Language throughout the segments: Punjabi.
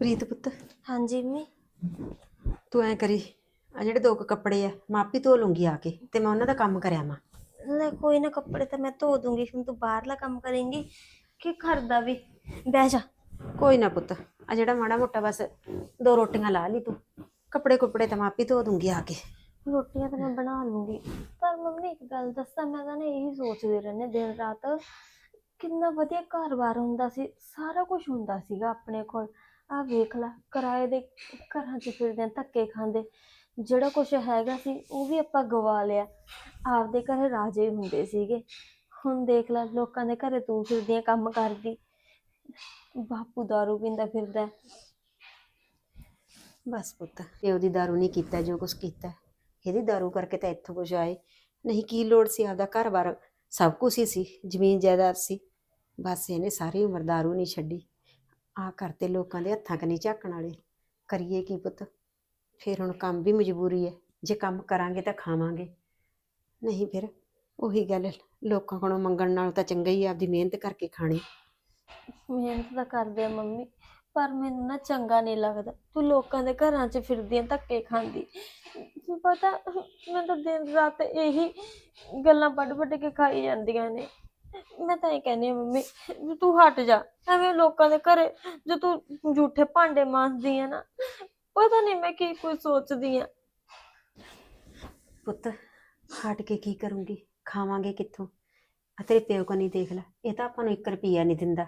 ਪ੍ਰੀਤ ਪੁੱਤ ਹਾਂਜੀ ਮੰਮੀ। ਤੂੰ ਐ ਕਰੀ ਆ ਜਿਹੜੇ ਦੋ ਕੁ ਕੱਪੜੇ ਆ ਮੈਂ ਆਪੇ ਧੋ ਲੂੰਗੀ ਆ ਕੇ ਤੇ ਮੈਂ ਉਹਨਾਂ ਦਾ ਕੰਮ ਕਰਿਆ ਮਾ ਲੈ ਕੋਈ ਨਾ ਕੱਪੜੇ ਤਾਂ ਮੈਂ ਧੋ ਦੂੰਗੀ ਹੁਣ ਤੂੰ ਬਾਹਰਲਾ ਕੰਮ ਕਰੇਂਗੀ ਕਿ ਘਰ ਦਾ ਵੀ। ਬਹਿ ਜਾ। ਕੋਈ ਨਾ ਪੁੱਤ ਆ ਜਿਹੜਾ ਮਾੜਾ ਮੋਟਾ ਬਸ ਦੋ ਰੋਟੀਆਂ ਲਾ ਲਈ ਤੂੰ ਕੱਪੜੇ ਕੁੱਪੜੇ ਤਾਂ ਮੈਂ ਆਪੇ ਧੋ ਦੂੰਗੀ ਆ ਕੇ। ਰੋਟੀਆਂ ਤਾਂ ਮੈਂ ਬਣਾ ਲੂੰਗੀ। ਪਰ ਮੰਮੀ ਇੱਕ ਗੱਲ ਦੱਸਾਂ ਮੈਂ ਤਾਂ ਨਾ ਇਹੀ ਸੋਚਦੀ ਰਹਿੰਦੀ ਦਿਨ ਰਾਤ। ਕਿੰਨਾ ਵਧੀਆ ਘਰ-ਬਾਰ ਹੁੰਦਾ ਸੀ ਸਾਰਾ ਕੁਝ ਹੁੰਦਾ ਸੀਗਾ ਆਪਣੇ ਕੋਲ। ਆਹ ਵੇਖ ਲੈ ਕਿਰਾਏ ਦੇ ਘਰਾਂ 'ਚ ਫਿਰਦੇ ਆਂ, ਧੱਕੇ ਖਾਂਦੇ। ਜਿਹੜਾ ਕੁਝ ਹੈਗਾ ਸੀ ਉਹ ਵੀ ਆਪਾਂ ਗਵਾ ਲਿਆ। ਆਪਦੇ ਘਰੇ ਰਾਜੇ ਹੁੰਦੇ ਸੀਗੇ। ਹੁਣ ਦੇਖ ਲੈ ਲੋਕਾਂ ਦੇ ਘਰੇ ਤੂੰ ਫਿਰਦੀ ਆਂ, ਕੰਮ ਕਰਦੀ। ਬਾਪੂ ਦਾਰੂ ਪੀਂਦਾ ਫਿਰਦਾ। ਬਸ ਪੁੱਤ। ਪਿਓ ਦੀ ਦਾਰੂ ਨਹੀਂ ਕੀਤਾ ਜੋ ਕੁਛ ਕੀਤਾ। ਇਹਦੀ ਦਾਰੂ ਕਰਕੇ ਤਾਂ ਇੱਥੋਂ ਕੁਛ ਆਏ। ਨਹੀਂ ਕੀ ਲੋੜ ਸੀ ਆਪਦਾ ਘਰ-ਬਾਰ? ਸਭ ਕੁਛ ਹੀ ਸੀ ਜ਼ਮੀਨ ਜਾਇਦਾਦ ਸੀ। ਬਸ ਇਹਨੇ ਸਾਰੀ ਉਮਰ ਦਾਰੂ ਨਹੀਂ ਛੱਡੀ। ਆ ਕਰਤੇ ਲੋਕਾਂ ਦੇ ਹੱਥਾਂ ਕਨੀ ਝਾਕਣ ਵਾਲੇ। ਕਰੀਏ ਕੀ ਪੁੱਤ? ਫਿਰ ਹੁਣ ਕੰਮ ਵੀ ਮਜਬੂਰੀ ਹੈ ਜੇ ਕੰਮ ਕਰਾਂਗੇ ਤਾਂ ਖਾਵਾਂਗੇ। ਨਹੀਂ ਫਿਰ, ਉਹੀ ਗੱਲ, ਲੋਕਾਂ ਕੋਲੋਂ ਮੰਗਣ ਨਾਲੋਂ ਤਾਂ ਚੰਗਾ ਹੀ ਆਪਦੀ ਮਿਹਨਤ ਕਰਕੇ ਖਾਣੀ। ਮਿਹਨਤ ਤਾਂ ਕਰਦੇ ਆ ਮੰਮੀ, ਪਰ ਮੈਨੂੰ ਨਾ ਚੰਗਾ ਨਹੀਂ ਲੱਗਦਾ। ਤੂੰ ਲੋਕਾਂ ਦੇ ਘਰਾਂ 'ਚ ਫਿਰਦੀ ਆਂ ਧੱਕੇ ਖਾਂਦੀ। ਪਤਾ ਮੈਂ ਤਾਂ ਦਿਨ ਰਾਤ ਇਹੀ ਗੱਲਾਂ ਵੱਡ ਵੱਡ ਕੇ ਖਾਈ ਜਾਂਦੀਆਂ ਨੇ। ਮੈਂ ਤਾਂ ਇਹ ਕਹਿੰਦੀ ਆ ਮੰਮੀ ਵੀ ਤੂੰ ਹਟ ਜਾ, ਐਵੇਂ ਲੋਕਾਂ ਦੇ ਘਰੇ, ਜੇ ਤੂੰ ਝੂਠੇ ਭਾਂਡੇ ਮਾਂਜਦੀ ਆ ਨਾ, ਪਤਾ ਨਹੀਂ ਮੈਂ ਕੀ ਕੁਝ ਸੋਚਦੀ ਆ। ਪੁੱਤ, ਹਟ ਕੇ ਕੀ ਕਰੂੰਗੀ? ਖਾਵਾਂਗੇ ਕਿੱਥੋਂ? ਆ ਤੇਰੇ ਪਿਓ ਕੋ ਨਹੀਂ ਦੇਖ ਲੈ, ਇਹ ਤਾਂ ਆਪਾਂ ਨੂੰ 1 ਰੁਪਿਆ ਨਹੀਂ ਦਿੰਦਾ।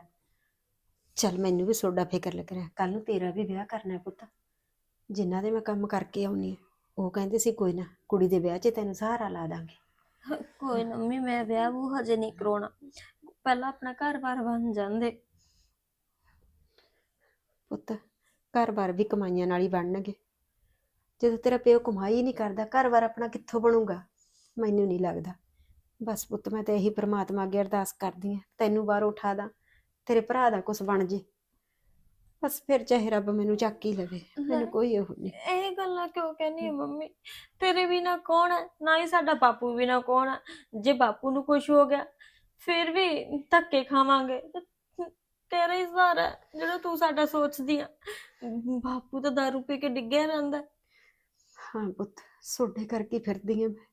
ਚੱਲ ਮੈਨੂੰ ਵੀ ਸੋਡਾ ਫਿਕਰ ਲੱਗ ਰਿਹਾ ਕੱਲ ਨੂੰ ਤੇਰਾ ਵੀ ਵਿਆਹ ਕਰਨਾ ਹੈ ਪੁੱਤ। ਜਿਨ੍ਹਾਂ ਦੇ ਮੈਂ ਕੰਮ ਕਰਕੇ ਆਉਣੀ ਆ, ਉਹ ਕਹਿੰਦੇ ਸੀ ਕੋਈ ਨਾ, ਕੁੜੀ ਦੇ ਵਿਆਹ 'ਚ ਤੈਨੂੰ ਸਹਾਰਾ ਲਾ ਦਾਂਗੇ। ਕੋਈ ਨਾ ਮੰਮੀ, ਮੈਂ ਵਿਆਹ ਉਹ ਹਜੇ ਨਹੀਂ ਕਰਾਉਣਾ। ਪਹਿਲਾਂ ਆਪਣਾ ਘਰ-ਬਾਰ ਬਣ ਜਾਂਦੇ। ਪੁੱਤ, ਘਰ-ਬਾਰ ਵੀ ਕਮਾਈਆਂ ਨਾਲ ਹੀ ਬਣਨਗੇ। ਜਦੋਂ ਤੇਰਾ ਪਿਓ ਕਮਾਈ ਹੀ ਨਹੀਂ ਕਰਦਾ, ਘਰ-ਬਾਰ ਆਪਣਾ ਕਿੱਥੋਂ ਬਣੂਗਾ? ਮੈਨੂੰ ਨਹੀਂ ਲੱਗਦਾ। ਬਸ ਪੁੱਤ, ਮੈਂ ਤਾਂ ਇਹੀ ਪ੍ਰਮਾਤਮਾ ਅੱਗੇ ਅਰਦਾਸ ਕਰਦੀ ਆ ਤੈਨੂੰ ਬਾਹਰ ਉਠਾ ਦਾਂ। ਤੇਰੇ ਭਰਾ ਦਾ ਕੁਝ ਬਣ ਜੇ। ਬਸ ਫਿਰ ਚਾਹੇ ਰੱਬ ਮੈਨੂੰ ਚੱਕ ਹੀ ਲਵੇ ਮੈਨੂੰ ਕੋਈ ਉਹ ਨਹੀਂ ਇਹ ਗੱਲਾਂ ਕਿਉਂ ਕਹਿੰਦੀ ਹੈ ਮੰਮੀ? ਤੇਰੇ ਬਿਨਾ ਕੌਣ ਹੈ ਨਾ ਹੀ ਸਾਡਾ ਬਾਪੂ ਬਿਨਾ ਕੌਣ ਹੈ ਜੇ ਬਾਪੂ ਨੂੰ ਕੁਝ ਹੋ ਗਿਆ ਫਿਰ ਵੀ ਧੱਕੇ ਖਾਵਾਂਗੇ। ਤੇਰਾ ਹੀ ਸਹਾਰਾ ਹੈ, ਜਿਹੜਾ ਤੂੰ ਸਾਡਾ ਸੋਚਦੀ ਆ। ਬਾਪੂ ਤਾਂ ਦਾਰੂ ਪੀ ਕੇ ਡਿੱਗਿਆ ਰਹਿੰਦਾ। ਹੈ। ਹਾਂ ਪੁੱਤ ਸੋਡੇ ਕਰਕੇ ਫਿਰਦੀ ਆ ਮੈਂ।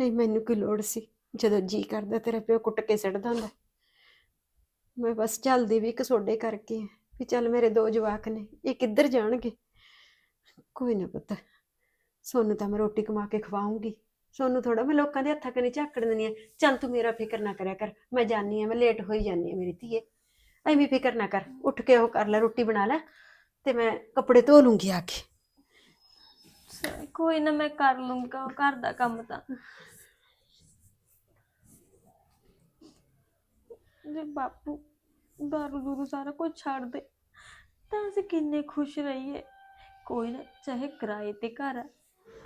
ਨਹੀਂ ਮੈਨੂੰ ਕੀ ਲੋੜ ਸੀ? ਜਦੋਂ ਜੀ ਕਰਦਾ ਤੇਰਾ ਪਿਓ ਕੁੱਟ ਕੇ ਸਿੱਟਦਾ ਹੁੰਦਾ ਮੈਂ ਬਸ ਚੱਲਦੀ ਵੀ ਇੱਕ ਸੋਡੇ ਕਰਕੇ ਆ। ਵੀ ਚੱਲ ਮੇਰੇ ਦੋ ਜਵਾਕ ਨੇ, ਇਹ ਕਿੱਧਰ ਜਾਣਗੇ? ਕੋਈ ਨਾ ਪੁੱਤ, ਸੋਨੂੰ ਤਾਂ ਮੈਂ ਰੋਟੀ ਕਮਾ ਕੇ ਖਵਾਉਂਗੀ। ਸੋਨੂੰ ਥੋੜਾ ਮੈਂ ਲੋਕਾਂ ਦੇ ਹੱਥਾਂ ਕਨੀ ਝਾਕਣ ਦਿੰਦੀ ਆ ਚੱਲ ਤੂੰ ਮੇਰਾ ਫਿਕਰ ਨਾ ਕਰਿਆ ਕਰ, ਮੈਂ ਜਾਣੀ ਆ ਮੈਂ ਲੇਟ ਹੋਈ ਜਾਨੀ ਆ ਮੇਰੀ ਧੀਏ। ਐਵੇਂ ਫਿਕਰ ਨਾ ਕਰ, ਉੱਠ ਕੇ ਉਹ ਕਰ ਲੈ, ਰੋਟੀ ਬਣਾ ਲੈ ਤੇ ਮੈਂ ਕੱਪੜੇ ਧੋ ਲੂੰਗੀ ਆ ਕੇ। ਕੋਈ ਨਾ ਮੈਂ ਕਰ ਲੂੰਗਾ ਘਰ ਦਾ ਕੰਮ ਤਾਂ। ਜੇ ਬਾਪੂ ਦਾਰੂ ਦੂਰੂ ਸਾਰਾ ਕੁਝ ਛੱਡ ਦੇ ਤਾਂ ਅਸੀਂ ਕਿੰਨੇ ਖੁਸ਼ ਰਹੀਏ ਕੋਈ ਨਾ ਚਾਹੇ ਕਿਰਾਏ ਤੇ ਘਰ ਹੈ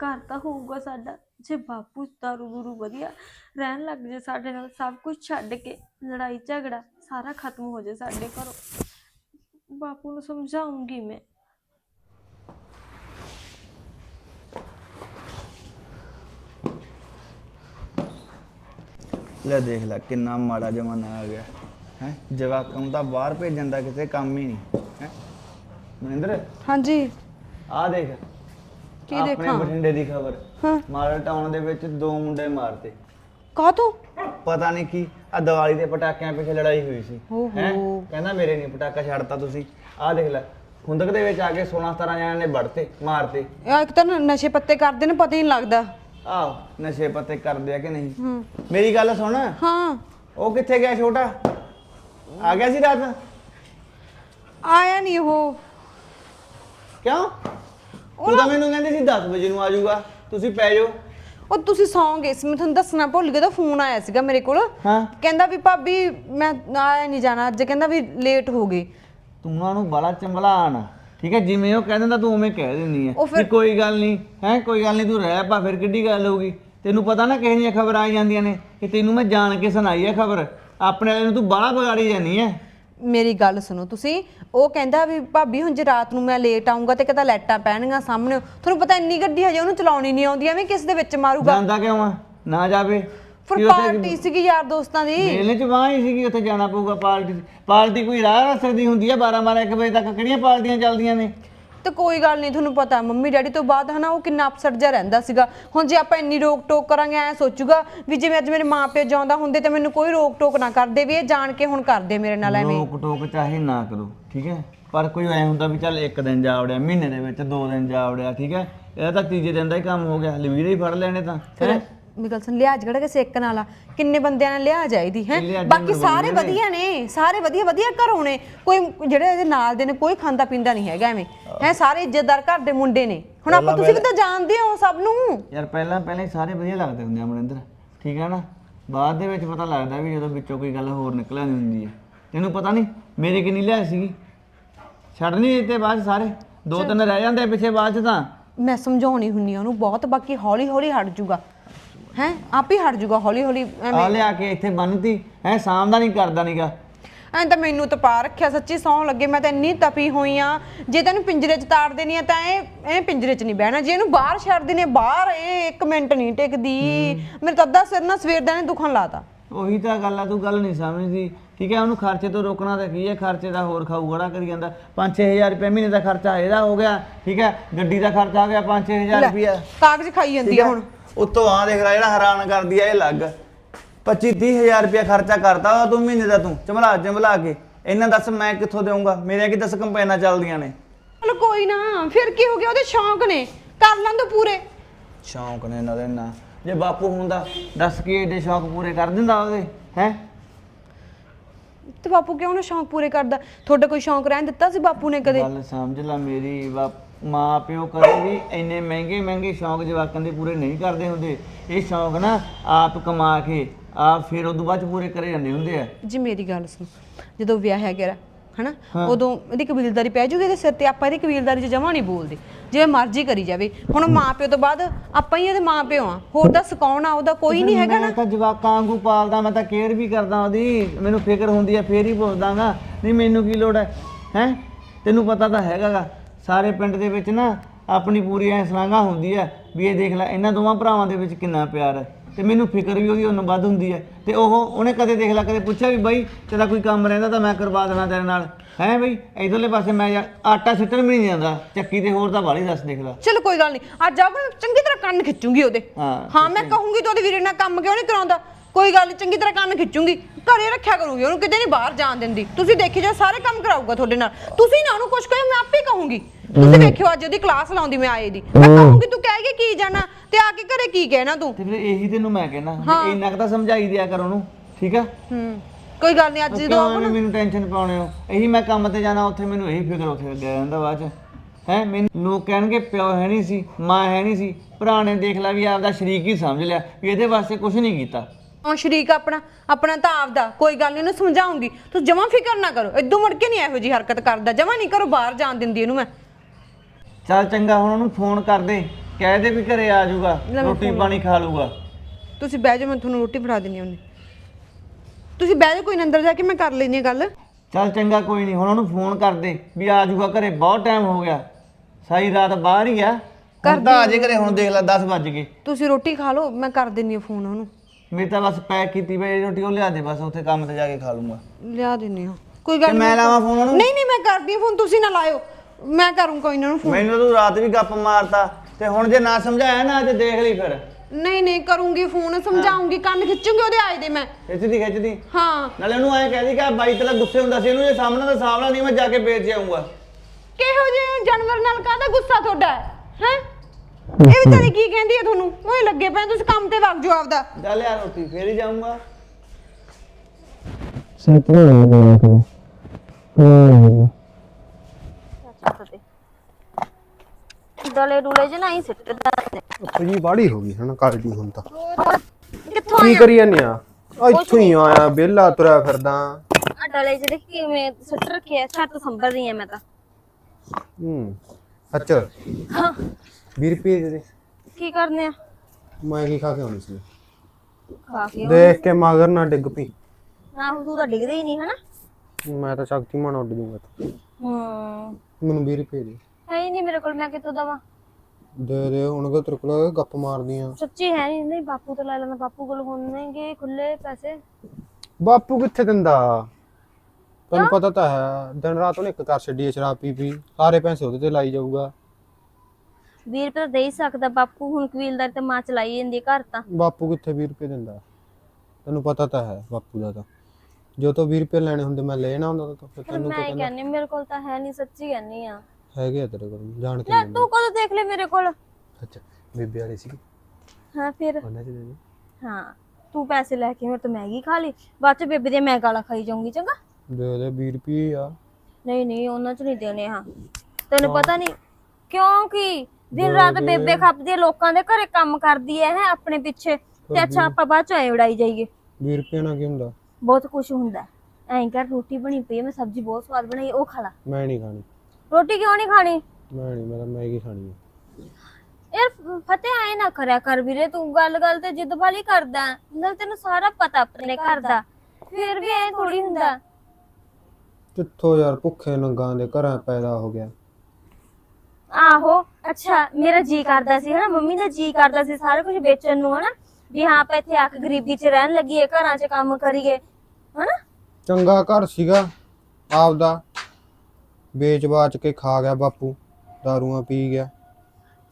ਘਰ ਤਾਂ ਹੋਊਗਾ ਸਾਡਾ ਜੇ ਬਾਪੂ ਦਾਰੂ ਦੂਰੂ ਵਧੀਆ ਰਹਿਣ ਲੱਗ ਜੇ ਸਾਡੇ ਨਾਲ ਸਭ ਕੁਝ ਛੱਡ ਕੇ ਲੜਾਈ ਝਗੜਾ ਸਾਰਾ ਖਤਮ ਹੋ ਜੇ ਸਾਡੇ ਘਰੋਂ ਬਾਪੂ ਨੂੰ ਸਮਝਾਉਂਗੀ ਮੈਂ ਲੈ ਦੇਖ ਲੈ ਕਿੰਨਾ ਮਾੜਾ ਜ਼ਮਾਨਾ ਆ ਗਿਆ ਹੈ? ਜਵਾਕਾਂ ਨੂੰ ਤਾਂ ਬਾਹਰ ਭੇਜਣ ਦਾ ਕਿਸੇ ਕੰਮ ਹੀ ਨਹੀਂ ਹੈ? ਮਨਿੰਦਰ? ਹਾਂਜੀ। ਆਹ ਦੇਖ। ਕੀ ਆਪਣੇ ਦੇਖਾਂ? ਬਠਿੰਡੇ ਦੀ ਖਬਰ। ਹਾਂ। ਮਾਡਲ ਟਾਊਨ ਦੇ ਵਿੱਚ ਦੋ ਮੁੰਡੇ ਮਾਰਤੇ। ਕਾਹ ਤੋਂ ਪਤਾ ਨਹੀਂ ਕੀ ਆ ਦੀਵਾਲੀ ਦੇ ਪਟਾਕਿਆਂ ਪਿੱਛੇ ਲੜਾਈ ਹੋਈ ਸੀ ਓਹੋ। ਹੈਂ? ਕਹਿੰਦਾ ਮੇਰੇ ਨਹੀਂ ਪਟਾਕਾ ਛੱਡਤਾ ਤੁਸੀਂ। ਆਹ ਦੇਖ ਲੈ ਖੁੰਦਕ ਦੇ ਵਿੱਚ ਆ ਕੇ 16 17 ਜਣਿਆਂ ਨੇ ਵੜਤੇ ਮਾਰਤੇ। ਇਹ ਇੱਕ ਤਾਂ ਨਾ ਨਸ਼ੇ ਪੱਤੇ ਕਰਦੇ ਨੇ ਪਤਾ ਹੀ ਨਹੀਂ ਲੱਗਦਾ। ਆਹ ਨਸ਼ੇ ਪੱਤੇ ਕਰਦੇ ਆ ਕਿ ਨਹੀਂ? ਮੇਰੀ ਗੱਲ ਸੁਣ। ਹਾਂ। ਉਹ ਕਿੱਥੇ ਗਿਆ ਛੋਟਾ? ਆ ਗਿਆ ਸੀ ਰਾਤ? ਆਇਆ ਨਹੀਂ ਉਹ। ਕਿਉਂ? ਤੂੰ ਤਾਂ ਮੈਨੂੰ ਕਹਿੰਦੀ ਸੀ 10 ਵਜੇ ਨੂੰ ਆ ਜਾਊਗਾ। ਤੁਸੀਂ ਪੈ ਜਾਓ। ਉਹ ਤੁਸੀਂ ਸੌਂ ਗਏ ਸੀ। ਮੈਂ ਤੁਹਾਨੂੰ ਦੱਸਣਾ ਭੁੱਲ ਗਿਆ ਤਾਂ ਫੋਨ ਆਇਆ ਸੀਗਾ ਮੇਰੇ ਕੋਲ। ਹਾਂ। ਕਹਿੰਦਾ ਵੀ ਭਾਬੀ ਮੈਂ ਆਇਆ ਨਹੀਂ ਜਾਣਾ ਅੱਜ। ਕਹਿੰਦਾ ਵੀ ਲੇਟ ਹੋ ਗਈ ਤੂੰ ਉਹਨਾਂ ਨੂੰ ਬੜਾ ਚੰਬਲਾ ਆਣਾ ਠੀਕ ਹੈ ਜਿਵੇਂ ਉਹ ਕਹਿ ਦਿੰਦਾ ਤੂੰ ਉਵੇਂ ਕਹਿ ਦਿੰਦੀ ਹੈ ਉਹ ਫਿਰ- ਕੋਈ ਗੱਲ ਨਹੀਂ ਹੈ ਕੋਈ ਗੱਲ ਨਹੀਂ ਤੂੰ ਰਹਿ ਪਾ ਫਿਰ ਕਿੱਡੀ ਗੱਲ ਹੋਊਗੀ ਤੈਨੂੰ ਪਤਾ ਨਾ ਕਿਹੋ ਜਿਹੀਆਂ ਖਬਰਾਂ ਆ ਜਾਂਦੀਆਂ ਨੇ ਕਿ ਤੈਨੂੰ ਮੈਂ ਜਾਣ ਕੇ ਸੁਣਾਈ ਹੈ ਖਬਰ। ਆਪਣੇ ਵਾਲੇ ਨੂੰ ਤੂੰ ਬਾਹਲਾ ਵਿਗਾੜੀ ਜਾਨੀ ਹੈ ਮੇਰੀ ਗੱਲ ਸੁਣੋ ਤੁਸੀਂ। ਉਹ ਕਹਿੰਦਾ ਵੀ ਭਾਬੀ ਹੁਣ ਜੇ ਰਾਤ ਨੂੰ ਮੈਂ ਲੇਟ ਆਉਂਗਾ ਤੇ ਕਹਿੰਦਾ ਲਾਈਟਾਂ ਪੈਣਗੀਆਂ ਸਾਹਮਣੇ ਤੁਹਾਨੂੰ ਪਤਾ ਇੰਨੀ ਗੱਡੀ ਹਜੇ ਉਹਨੂੰ ਚਲਾਉਣੀ ਨਹੀਂ ਆਉਂਦੀ ਐਵੇਂ ਕਿਸ ਦੇ ਵਿੱਚ ਮਾਰੂਗਾ? ਜਾਂਦਾ ਕਿਉਂ ਆ? ਨਾ ਜਾਵੇ। ਫਿਰ ਪਾਰਟੀ ਸੀਗੀ ਯਾਰ ਦੋਸਤਾਂ ਦੀ। ਮੇਲੇ ਚ ਵਾਹ ਹੀ ਸੀਗੀ ਉੱਥੇ ਜਾਣਾ ਪਊਗਾ ਪਾਰਟੀ। 'ਚ। ਪਾਰਟੀ ਕੋਈ ਰਾਹ ਰਸਤੇ ਦੀ ਹੁੰਦੀ ਆ 12 12 1 ਵਜੇ ਤੱਕ ਕਿਹੜੀਆਂ ਪਾਰਟੀਆਂ ਚੱਲਦੀਆਂ ਨੇ? ਤੇ ਕੋਈ ਗੱਲ ਨਹੀਂ ਤੁਹਾਨੂੰ ਪਤਾ ਮੰਮੀ ਡੈਡੀ ਤੋਂ ਬਾਅਦ ਹਨਾ ਉਹ ਕਿੰਨਾ ਅਪਸੈਟ ਜਿਹਾ ਰਹਿੰਦਾ ਸੀਗਾ। ਹੁਣ ਜੇ ਆਪਾਂ ਇੰਨੀ ਰੋਕ ਟੋਕ ਕਰਾਂਗੇ ਐ ਸੋਚੂਗਾ ਵੀ ਜਿਵੇਂ ਅੱਜ ਮੇਰੇ ਮਾਪੇ ਜਿਉਂਦਾ ਹੁੰਦੇ ਤੇ ਮੈਨੂੰ ਕੋਈ ਰੋਕ ਟੋਕ ਨਾ ਕਰਦੇ ਵੀ ਇਹ ਜਾਣ ਕੇ ਹੁਣ ਕਰਦੇ ਮੇਰੇ ਨਾਲ ਐਵੇਂ। ਰੋਕ ਟੋਕ ਚਾਹੇ ਨਾ ਕਰੋ ਠੀਕ ਹੈ? ਪਰ ਕੋਈ ਐ ਹੁੰਦਾ ਵੀ ਚੱਲ ਇੱਕ ਦਿਨ ਜਾ ਵੜਿਆ ਮਹੀਨੇ ਦੇ ਵਿੱਚ ਦੋ ਦਿਨ ਜਾ ਵੜਿਆ ਠੀਕ ਹੈ? ਇਹਦਾ ਤਾਂ ਤੀਜੇ ਦਿਨ ਦਾ ਹੀ ਕੰਮ ਹੋ ਗਿਆ ਲਵੀਰੇ ਹੀ ਫੜ ਲੈਣੇ ਤਾਂ ਫਿਰ ਮੇਰੀ ਗੱਲ ਸੁਣ ਲਿਆਜ ਕਿਹੜਾ ਕਿਸੇ ਇੱਕ ਨਾਲ ਆ? ਕਿੰਨੇ ਬੰਦਿਆਂ ਨਾਲ ਲਿਆ ਜਾਈਦੀ ਹੈ? ਲਿਹਾਜ਼ ਬਾਕੀ ਸਾਰੇ। ਵਧੀਆ ਨੇ ਸਾਰੇ ਵਧੀਆ ਵਧੀਆ ਘਰੋਂ ਨੇ। ਕੋਈ ਜਿਹੜੇ ਇਹਦੇ ਨਾਲ ਦੇ ਨੇ ਕੋਈ ਖਾਂਦਾ ਪੀਂਦਾ ਨਹੀਂ ਹੈਗਾ ਐਵੇਂ। ਹੈ ਸਾਰੇ ਇੱਜ਼ਤਦਾਰ ਘਰ ਦੇ ਮੁੰਡੇ ਨੇ। ਹੁਣ ਆਪਾਂ ਤੁਸੀਂ ਵੀ ਤਾਂ ਜਾਣਦੇ ਹੋ ਸਭ ਨੂੰ। ਯਾਰ ਪਹਿਲਾਂ ਪਹਿਲਾਂ ਹੀ ਸਾਰੇ ਵਧੀਆ ਲੱਗਦੇ ਹੁੰਦੇ ਆ ਮਨਿੰਦਰ ਠੀਕ ਹੈ ਨਾ? ਬਾਅਦ ਦੇ ਵਿੱਚ ਪਤਾ ਲੱਗਦਾ ਵੀ ਜਦੋਂ ਵਿੱਚੋਂ ਕੋਈ ਗੱਲ ਹੋਰ ਨਿਕਲ ਆਉਂਦੀ ਹੁੰਦੀ ਹੈ। ਤੈਨੂੰ ਪਤਾ ਨਹੀਂ ਮੇਰੇ ਕਿੰਨੀ ਲਿਆ ਸੀਗੀ? ਛੱਡ ਨਹੀਂ ਦਿੱਤੇ ਬਾਅਦ 'ਚ ਸਾਰੇ? ਦੋ ਤਿੰਨ ਰਹਿ ਜਾਂਦੇ ਆ ਪਿੱਛੇ ਬਾਅਦ ਚ ਤਾਂ। ਮੈਂ ਸਮਝਾਉਣੀ ਹੁੰਨੀ ਆ ਉਹਨੂੰ ਬਹੁਤ ਬਾਕੀ ਹੌਲੀ ਹੌਲੀ ਹਟ ਜੂਗਾ। ਹੈ? ਆਪ ਹਟ ਜੂਗਾ ਹੌਲੀ ਹੌਲੀ ਆ ਲਿਆ ਕੇ ਇੱਥੇ ਬੰਨਤੀ। ਹੈ ਸ਼ਾਮ ਦਾ ਨਹੀਂ ਕਰਦਾ ਨਹੀਂਗਾ ਐਂ ਤਾਂ ਮੈਨੂੰ ਤਾਂ ਪਾ ਰੱਖਿਆ ਸੱਚੀ ਸੌਂ ਲੱਗੇ ਮੈਂ ਤਾਂ ਇੰਨੀ ਤਪੀ ਹੋਈ ਆ। ਜੇ ਤੈਨੂੰ ਪਿੰਜਰੇ 'ਚ ਤਾੜ ਦੇਣੀ ਆ ਤਾਂ ਇਹ ਇਹ ਪਿੰਜਰੇ 'ਚ ਨਹੀਂ ਬਹਿਣਾ। ਜੇ ਇਹਨੂੰ ਬਾਹਰ ਛੱਡ ਦੇਣੀ ਬਾਹਰ ਇਹ ਇੱਕ ਮਿੰਟ ਨਹੀਂ ਟਿਕਦੀ। ਮੇਰੇ ਤਾਂ ਅੱਧਾ ਸਿਰ ਨਾ ਸਵੇਰ ਦਾ ਨੇ ਦੁਖਣ ਲਾਤਾ। ਉਹੀ ਤਾਂ ਗੱਲ ਆ ਤੂੰ ਗੱਲ ਨਹੀਂ ਸਮਝਦੀ। ਠੀਕ ਹੈ ਉਹਨੂੰ ਖਰਚੇ ਤੋਂ ਰੋਕਣਾ ਤਾਂ ਕੀ ਹੈ ਖਰਚੇ ਦਾ ਹੋਰ ਖਾਊ ਗੜਾ ਕਰੀ ਜਾਂਦਾ। 5-6000 ਰੁਪਏ ਮਹੀਨੇ ਦਾ ਖਰਚਾ ਇਹਦਾ ਹੋ ਗਿਆ ਠੀਕ ਹੈ ਗੱਡੀ ਦਾ ਖਰਚਾ ਆ ਗਿਆ 5-6000 ਰੁਪਇਆ। ਕਾਗਜ਼ ਖਾਈ ਜਾਂਦੀ ਆ ਹੁਣ। ਉੱਤੋਂ ਆ ਦੇਖ ਲੈ ਜਿਹੜਾ ਹੈਰਾਨ ਕਰਦੀ ਆ ਇਹ ਲੱਗ 25-30000 ਰੁਪਇਆ ਖਰਚਾ ਕਰਦਾ ਵਾ ਤੂੰ ਮਹੀਨੇ ਦਾ ਤੂੰ ਚਮਲਾ ਚਮਲਾ ਕੇ। ਇਹਨਾਂ ਦੱਸ ਮੈਂ ਕਿੱਥੋਂ ਦੇਵਾਂਗਾ ਮੇਰੇ ਕੀ ਦੱਸ ਕੰਪੈਨਾਂ ਚੱਲਦੀਆਂ ਨੇ। ਚਲ ਕੋਈ ਨਾ ਫਿਰ ਕੀ ਹੋ ਗਿਆ? ਉਹਦੇ ਸ਼ੌਂਕ ਨੇ। ਕਰ ਲਾਂ ਤੂੰ ਪੂਰੇ। ਸ਼ੌਂਕ ਨੇ ਇਹਨਾਂ ਦੇ ਨਾ। ਜੇ ਬਾਪੂ ਹੁੰਦਾ ਦੱਸ ਕੀ ਏਡੇ ਸ਼ੌਂਕ ਪੂਰੇ ਕਰ ਦਿੰਦਾ ਉਹਦੇ ਹੈ? ਤੇ ਬਾਪੂ ਕਿਉਂ ਨਾ ਸ਼ੌਂਕ ਪੂਰੇ ਕਰਦਾ? ਤੁਹਾਡਾ ਕੋਈ ਸ਼ੌਂਕ ਰਹਿਣ ਦਿੱਤਾ ਸੀ ਬਾਪੂ ਨੇ ਕਦੇ? ਗੱਲ ਸਮਝ ਲੈ ਮੇਰੀ ਬਾਪ ਮਾਂ ਪਿਓ ਕਦੇ ਵੀ ਇੰਨੇ ਮਹਿੰਗੇ ਮਹਿੰਗੇ ਸ਼ੌਂਕ ਜਵਾਕਾਂ ਦੇ ਪੂਰੇ ਨਹੀਂ ਕਰਦੇ ਹੁੰਦੇ। ਇਹ ਸ਼ੌਂਕ ਨਾ ਆਪ ਕਮਾ ਕੇ ਆਪ ਫਿਰ ਉਦੋਂ ਬਾਅਦ 'ਚ ਪੂਰੇ ਕਰੇ ਜਾਂਦੇ ਹੁੰਦੇ ਆ। ਜੀ ਮੇਰੀ ਗੱਲ ਸੁਣ ਜਦੋਂ ਵਿਆਹ ਹੈ ਗਿਆ ਹਨਾ? ਉਦੋਂ ਇਹਦੀ ਕਬੀਲਦਾਰੀ ਪੈ ਜੂਗੀ ਇਹਦੇ ਸਿਰ ਤੇ ਆਪਾਂ ਇਹਦੀ ਕਬੀਲਦਾਰੀ 'ਚ ਜਮਾ ਨਹੀਂ ਬੋਲਦੇ। ਜਿਵੇਂ ਮਰਜ਼ੀ ਕਰੀ ਜਾਵੇ। ਹੁਣ ਮਾਂ ਪਿਓ ਤੋਂ ਬਾਅਦ ਆਪਾਂ ਹੀ ਇਹਦੇ ਮਾਂ ਪਿਓ ਆ। ਹੋਰ ਕੌਣ ਆ ਉਹਦਾ ਕੋਈ ਨਹੀਂ ਹੈਗਾ ਮੈਂ ਤਾਂ ਜਵਾਕਾਂ ਵਾਂਗੂ ਪਾਲਦਾ ਮੈਂ ਤਾਂ ਕੇਅਰ ਵੀ ਕਰਦਾ ਉਹਦੀ। ਮੈਨੂੰ ਫਿਕਰ ਹੁੰਦੀ ਹੈ ਫੇਰ ਹੀ ਪੁੱਛਦਾਗਾ ਨਹੀਂ ਮੈਨੂੰ ਕੀ ਲੋੜ ਹੈ? ਹੈ? ਤੈਨੂੰ ਪਤਾ ਤਾਂ ਹੈਗਾਗਾ। ਸਾਰੇ ਪਿੰਡ ਦੇ ਵਿੱਚ ਨਾ ਆਪਣੀ ਪੂਰੀ ਐ ਸਲਾਂਘਾ ਹੁੰਦੀ ਹੈ ਵੀ ਇਹ ਦੇਖ ਲੈ ਇਹਨਾਂ ਦੋਵਾਂ ਭਰਾਵਾਂ ਦੇ ਵਿੱਚ ਕਿੰਨਾ ਪਿਆਰ ਹੈ। ਤੇ ਮੈਨੂੰ ਫਿਕਰ ਵੀ ਉਹਦੀ ਉਹਨੂੰ ਵੱਧ ਹੁੰਦੀ ਹੈ। ਤੇ ਉਹ ਉਹਨੇ ਕਦੇ ਦੇਖ ਲੈ ਕਦੇ ਪੁੱਛਿਆ ਵੀ ਬਾਈ ਤੇਰਾ ਕੋਈ ਕੰਮ ਰਹਿੰਦਾ ਤਾਂ ਮੈਂ ਕਰਵਾ ਦੇਣਾ ਤੇਰੇ ਨਾਲ। ਹੈ ਬਈ ਇਧਰਲੇ ਪਾਸੇ ਮੈਂ ਯਾਰ ਆਟਾ ਸਿੱਟਣ ਵੀ ਨਹੀਂ ਜਾਂਦਾ ਚੱਕੀ ਤੇ ਹੋਰ ਤਾਂ ਵਾਲੀ ਦੱਸ ਦੇਖ ਲੈ। ਚਲ ਕੋਈ ਗੱਲ ਨਹੀਂ ਅੱਜ ਆਪ ਚੰਗੀ ਤਰ੍ਹਾਂ ਕੰਨ ਖਿੱਚੂਗੀ ਉਹਦੇ। ਹਾਂ ਹਾਂ ਮੈਂ ਕਹੂੰਗੀ ਤੂੰ ਉਹਦੇ ਵੀਰੇ ਨਾਲ ਕੰਮ ਕਿਉਂ ਨਹੀਂ ਕਰਾਉਂਦਾ? ਕੋਈ ਗੱਲ ਨੀ ਚੰਗੀ ਤਰ੍ਹਾਂ ਕੰਨ ਖਿੱਚੂਗੀ ਘਰੇ ਰੱਖਿਆ ਕਰੂੰਗੀ ਉਹਨੂੰ ਕਿਤੇ ਨਹੀਂ ਬਾਹਰ ਜਾਣ ਦਿੰਦੀ। ਤੁਸੀਂ ਦੇਖੀ ਜੋ ਸਾਰੇ ਕੰਮ ਕਰਾਊਗਾ ਤੁਹਾਡੇ ਨਾਲ। ਤੁਸੀਂ ਨਾ ਉਹਨੂੰ ਕੁਝ ਕਹੋ ਮੈਂ ਆਪੇ ਕਹੂੰਗੀ। ਤੁਸੀਂ ਵੇਖਿਓ ਅੱਜ ਉਹਦੀ ਕਲਾਸ ਲਾਉਂਦੀ ਮੈਂ ਆਏ ਦੀ। ਮੈਂ ਕਹੂੰਗੀ ਤੂੰ ਕਹਿ ਕੇ ਕੀ ਜਾਣਾ ਤੇ ਆ ਕੇ ਘਰੇ ਕੀ ਕਹਿਣਾ ਤੂੰ? ਤੇ ਫਿਰ ਇਹੀ ਤੈਨੂੰ ਮੈਂ ਕਹਿਣਾ ਵੀ ਇੰਨਾ ਕੁ ਤਾਂ ਸਮਝਾਈ ਦਿਆ ਕਰ ਉਹਨੂੰ ਠੀਕ ਆ? ਹੂੰ। ਕੋਈ ਗੱਲ ਨਹੀਂ ਅੱਜ ਜਦੋਂ ਕਿਉਂ ਐਵੇਂ ਮੈਨੂੰ ਟੈਨਸ਼ਨ ਪਾਉਣੇ ਹੋ? ਇਹੀ ਮੈਂ ਕੰਮ ਤੇ ਜਾਣਾ ਉੱਥੇ ਮੈਨੂੰ ਇਹੀ ਫਿਕਰ ਉੱਥੇ ਲੱਗਿਆ ਰਹਿੰਦਾ ਬਾਅਦ ਚ। ਹੈ ਮੈਨੂੰ ਲੋਕ ਕਹਿਣਗੇ ਪਿਓ ਹੈ ਨਹੀਂ ਸੀ ਮਾਂ ਹੈ ਨਹੀਂ ਸੀ। ਭਰਾ ਨੇ ਦੇਖ ਲਿਆ ਵੀ ਆਪਦਾ ਸ਼ਰੀਕ ਹੀ ਸਮਝ ਲਿਆ ਵੀ ਇਹਦੇ ਵਾਸਤੇ ਕੁਝ ਨਹੀਂ ਕੀਤਾ। ਉਹ ਸ਼ਰੀਕ ਆਪਣਾ ਆਪਣਾ ਤਾਂ ਆਪਦਾ ਕੋਈ ਗੱਲ ਨਹੀਂ ਉਹਨੂੰ ਸਮਝਾਉਂਗੀ। ਤੂੰ ਜਮਾਂ ਫਿਕਰ ਨਾ ਕਰੋ ਇਦੋਂ ਮੁੜ ਕੇ ਨਹੀਂ ਇਹੋ ਜੀ ਹਰਕਤ ਕਰਦਾ ਜਮਾਂ ਨਹੀਂ ਕਰੋ ਬਾਹਰ ਜਾਣ ਦਿੰਦੀ ਇਹਨੂੰ ਮੈਂ। ਚੱਲ ਚੰਗਾ ਹੁਣ ਉਹਨੂੰ ਫੋਨ ਕਰ ਦੇ ਕਹਿ ਦੇ ਵੀ ਘਰੇ ਆ ਜਾਊਗਾ ਮੈਂ ਰੋਟੀ ਪਾਣੀ ਖਾ ਲੂਗਾ ਤੁਸੀਂ ਬਹਿ ਜਾਓ ਮੈਂ ਤੁਹਾਨੂੰ ਰੋਟੀ ਫੜਾ ਦਿੰਦੀ ਹਾਂ ਉਹਨੇ। ਤੁਸੀਂ ਬਹਿ ਜਾਓ ਕੋਈ ਨਾ ਅੰਦਰ ਜਾ ਕੇ ਮੈਂ ਕਰ ਲੈਣੀ ਆ ਗੱਲ। ਚੱਲ ਚੰਗਾ ਕੋਈ ਨਹੀਂ ਹੁਣ ਉਹਨੂੰ ਫੋਨ ਕਰ ਦੇ ਵੀ ਆ ਜਾਊਗਾ ਘਰੇ ਬਹੁਤ ਟਾਈਮ ਹੋ ਗਿਆ। ਸਾਰੀ ਰਾਤ ਬਾਹਰ ਹੀ ਆ। ਕਰਦਾ ਆ ਜੇ ਘਰੇ ਹੁਣ ਦੇਖ ਲੈ 10 ਵੱਜ ਗਏ। ਤੁਸੀਂ ਰੋਟੀ ਖਾ ਲਓ ਮੈਂ ਕਰ ਦਿੰਦੀ ਹਾਂ ਫੋਨ ਉਹਨੂੰ। ਮੇਰੀ ਤਾਂ ਬਸ ਪੈਕ ਕੀਤੀ ਪਈ ਰੋਟੀ ਉਹ ਲਿਆ ਦੇ ਬਸ ਉੱਥੇ ਕੰਮ ਤੇ ਜਾ ਕੇ ਖਾ ਲੂੰਗਾ ਲਿਆ ਦਿੰਦੀ ਹਾਂ। ਕੋਈ ਤੇ ਗੱਲ ਮੈਂ ਲਾਵਾਂ ਫੋਨ ਉਹਨੂੰ? ਨਹੀਂ ਨਹੀਂ ਮੈਂ ਕਰਦੀ ਹਾਂ ਫੋਨ ਤੁਸੀਂ ਨਾ ਲਾਇਓ। ਮੈਂ ਕਰੂੰ ਕੋਈ ਨਾ ਉਹਨੂੰ ਫੋਨ ਮੈਨੂੰ ਤੂੰ ਰਾਤ ਵੀ ਗੱਪ ਮਾਰਤਾ ਤੇ ਹੁਣ ਜੇ ਨਾ ਸਮਝਾਇਆ ਨਾ ਤੇ ਦੇਖ ਲਈ ਫਿਰ। ਨਹੀਂ ਨਹੀਂ ਕਰੂੰਗੀ ਫੋਨ ਸਮਝਾਉਂਗੀ ਕੰਨ ਖਿੱਚੂੰਗੀ ਉਹਦੇ ਆਏ ਦੇ ਮੈਂ। ਖਿੱਚਦੀ ਖਿੱਚਦੀ। ਹਾਂ। ਨਾਲੇ ਉਹਨੂੰ ਐਂ ਕਹਿ ਦੀ ਕਿ ਆਹ ਬਾਈ ਤੇਰਾ ਗੁੱਸੇ ਹੁੰਦਾ ਸੀ ਇਹਨੂੰ ਜੇ ਸਾਹਮਣੇ ਦਾ ਸਾਹਮਣਾ ਨਹੀਂ ਮੈਂ ਜਾ ਕੇ ਵੇਚ ਆਉਂਗਾ ਕਿਹੋ ਜਿਹੇ ਜਾਨਵਰ ਨਾਲ ਕਾਹਦਾ ਗੁੱਸਾ ਤੁਹਾਡਾ ਹੈ? ਇਹ ਵਿਚਾਰੀ ਕੀ ਕਹਿੰਦੀ ਹੈ ਤੁਹਾਨੂੰ? ਉਹੀ ਲੱਗੇ ਪਏ ਤੁਸੀਂ ਕੰਮ ਤੇ ਵਗ ਜਾਓ ਆਪਦਾ। ਜਾ ਲਿਆ ਰੋਟੀ ਫੇਰ ਹੀ ਜਾਊਂਗਾ। ਡਲੇ ਡੁਲੇ ਚ ਨਹੀਂ ਸਿੱਟਦਾ ਜੀ ਬਾੜੀ ਹੋ ਗਈ ਹਨਾ ਕਾਲਡੀ ਹੁਣ ਤਾਂ। ਕਿੱਥੋਂ ਕੀ ਕਰੀ ਜਾਂਦੇ ਆ? ਆ ਇੱਥੋਂ ਹੀ ਆਇਆ ਬੇਲਾ ਤੁਰਿਆ ਫਿਰਦਾ। ਆ ਡਲੇ ਚ ਦੇਖ ਕਿਵੇਂ ਸੁੱਟ ਰੱਖਿਆ ਛੱਤ ਸੰਭਲ ਰਹੀ ਆ ਮੈਂ ਤਾਂ। ਹੂੰ ਅੱਛਾ। ਹਾਂ। 20 ਰੁਪਏ ਦੇ ਦੇ। ਕੀ ਕਰਨੇ ਆ? ਮੈਂ ਕੀ ਖਾ ਕੇ ਆਉਣੀ ਸੀ। ਖਾ ਕੇ ਦੇਖ ਕੇ ਮਗਰ ਨਾ ਡਿੱਗ ਪਈ। ਨਾ ਤੂੰ ਤਾਂ ਡਿੱਗਦੇ ਹੀ ਨਹੀਂ ਹਨਾ? ਮੈਂ ਤਾਂ ਸ਼ਕਤੀਮਾਨ ਉੱਡ ਜੂਗਾ ਹੂੰ। ਮੈਨੂੰ 20 ਰੁਪਏ ਦੇ। ਹੈ ਹੀ ਨਹੀਂ ਮੇਰੇ ਕੋਲ ਮੈਂ ਕਿੱਥੋਂ ਦਵਾਂ? ਦੇ ਦੇ ਹੁਣ ਕਿ ਤੇਰੇ ਕੋਲ ਗੱਪ ਮਾਰਦੀਆਂ। ਸੱਚੀ ਹੈ ਨਹੀਂ ਨਹੀਂ ਬਾਪੂ ਤੋਂ ਲੈ ਲੈਣਾ ਬਾਪੂ ਕੋਲ ਹੋਣਗੇ ਖੁੱਲੇ ਪੈਸੇ। ਬਾਪੂ ਕਿੱਥੇ ਦਿੰਦਾ? ਤੈਨੂੰ ਪਤਾ ਤਾਂ ਹੈ ਦਿਨ ਰਾਤ ਉਹਨੇ ਇੱਕ ਕਰ ਛੱਡੀ ਹੈ ਸ਼ਰਾਬ ਪੀ ਪੀ ਸਾਰੇ ਪੈਸੇ ਉਹਦੇ ਤੇ ਲਾਈ ਜਾਊਗਾ। 20 ਰੁਪਏ ਤਾਂ ਦੇ ਹੀ ਸਕਦਾ ਬਾਪੂ ਹੁਣ ਕਬੀਲਦਾਰ ਤੇ ਮਾਂ ਚਲਾਈ ਜਾਂਦੀ ਹੈ ਘਰ ਤਾਂ। ਬਾਪੂ ਕਿੱਥੇ 20 ਰੁਪਏ ਦਿੰਦਾ? ਤੈਨੂੰ ਪਤਾ ਤਾਂ ਹੈ ਬਾਪੂ ਦਾ ਤਾਂ। ਜੋ ਤੋਂ 20 ਰੁਪਏ ਲੈਣੇ ਹੁੰਦੇ ਮੈਂ ਲੈਣਾ ਹੁੰਦਾ ਤਾਂ ਫਿਰ ਫਿਰ ਤੈਨੂੰ ਮੈਂ ਕਹਿੰਦਾ? ਕਹਿੰਨੀ ਮੇਰੇ ਕੋਲ ਤਾਂ ਹੈ ਨਹੀਂ ਸੱਚੀ ਕਹਿੰਨੀ ਆ। ਹੈਗੇ ਆ ਤੇਰੇ ਕੋਲ ਜਾਣ ਕੇ ਲੈ। ਤੂੰ ਕਦੋਂ ਦੇਖ ਲੈ ਮੇਰੇ ਕੋਲ? ਅੱਛਾ ਬੇਬੇ ਵਾਲੇ ਸੀ ਹਾਂ ਫਿਰ। ਉਹਨਾਂ ਚ ਦੇ ਦੇ। ਹਾਂ ਤੂੰ ਪੈਸੇ ਲੈ ਕੇ ਮੇਰੇ ਤੋਂ ਮੈਗੀ ਖਾ ਲਈ ਬਾਅਦ ਚ ਬੇਬੇ ਦੀਆਂ ਮੈਂ ਗਾਲਾਂ ਖਾਈ ਜਾਊਂਗੀ ਚੰਗਾ? ਦੇ ਦੇ 20 ਰੁਪਏ ਆ। ਨਹੀਂ ਨਹੀਂ ਉਹਨਾਂ ਚ ਨਹੀਂ ਦੇਣੇ ਹਾਂ। ਤੈਨੂੰ ਪਤਾ ਨਹੀਂ ਕਿਉਂਕਿ ਦਿਨ ਰਾਤ ਬੇਬੇ ਖੱਪਦੀ ਹੈ ਲੋਕਾਂ ਦੇ ਘਰੇ ਕੰਮ ਕਰਦੀ ਹੈ ਹੈ ਆਪਣੇ ਪਿੱਛੇ। ਤੇ ਅੱਛਾ ਆਪਾਂ ਬਾਅਦ ਚ ਐ ਉਡਾਈ ਜਾਈਏ। 20 ਰੁਪਏ ਨਾਲ ਕੀ ਹੁੰਦਾ? ਬਹੁਤ ਕੁਝ ਹੁੰਦਾ। ਐਂ ਕਰ ਰੋਟੀ ਬਣੀ ਪਈ ਹੈ ਮੈਂ ਸਬਜ਼ੀ ਬਹੁਤ ਸਵਾਦ ਬਣਾਈ ਉਹ ਖਾ ਲਾ। ਮੈਂ ਨਹੀਂ ਖਾਣੀ। ਰੋਟੀ ਕਿਉਂ ਨਹੀਂ ਖਾਣੀ? ਮੈਂ ਨਹੀਂ ਮੈਂ ਤਾਂ ਮੈਗੀ ਖਾਣੀ ਹੈ। ਯਾਰ ਫਤਿਹ ਐ ਨਾ ਕਰਿਆ ਕਰ ਵੀਰੇ ਤੂੰ ਗੱਲ ਗੱਲ ਤੇ ਜਿੱਦ ਵਾਲੀ ਕਰਦਾ। ਨਾਲ ਤੈਨੂੰ ਸਾਰਾ ਪਤਾ ਆਪਣੇ ਘਰ ਦਾ। ਫਿਰ ਵੀ ਐ ਥੋੜੀ ਹੁੰਦਾ। ਕਿੱਥੋਂ ਯਾਰ ਭੁੱਖੇ ਨੰਗਾਂ ਦੇ ਘਰਾਂ ਪੈਦਾ ਹੋ ਗਿਆ। ਆਹੋ ਅੱਛਾ ਮੇਰਾ ਜੀ ਕਰਦਾ ਸੀ ਹਨਾ ਮੰਮੀ ਦਾ ਜੀ ਕਰਦਾ ਸੀ ਸਾਰਾ ਕੁਝ ਵੇਚਣ ਨੂੰ ਹਨਾ ਵੀ ਹਾਂ ਆਪਾਂ ਇੱਥੇ ਆਖ ਗਰੀਬੀ 'ਚ ਰਹਿਣ ਲੱਗੀਏ ਘਰਾਂ 'ਚ ਕੰਮ ਕਰੀਏ ਹਨਾ? ਚੰਗਾ ਘਰ ਸੀਗਾ ਆਪਦਾ ਵੇਚ ਬਾਚ ਕੇ ਖਾ ਗਿਆ ਬਾਪੂ ਦਾਰੂਆਂ ਪੀ ਗਿਆ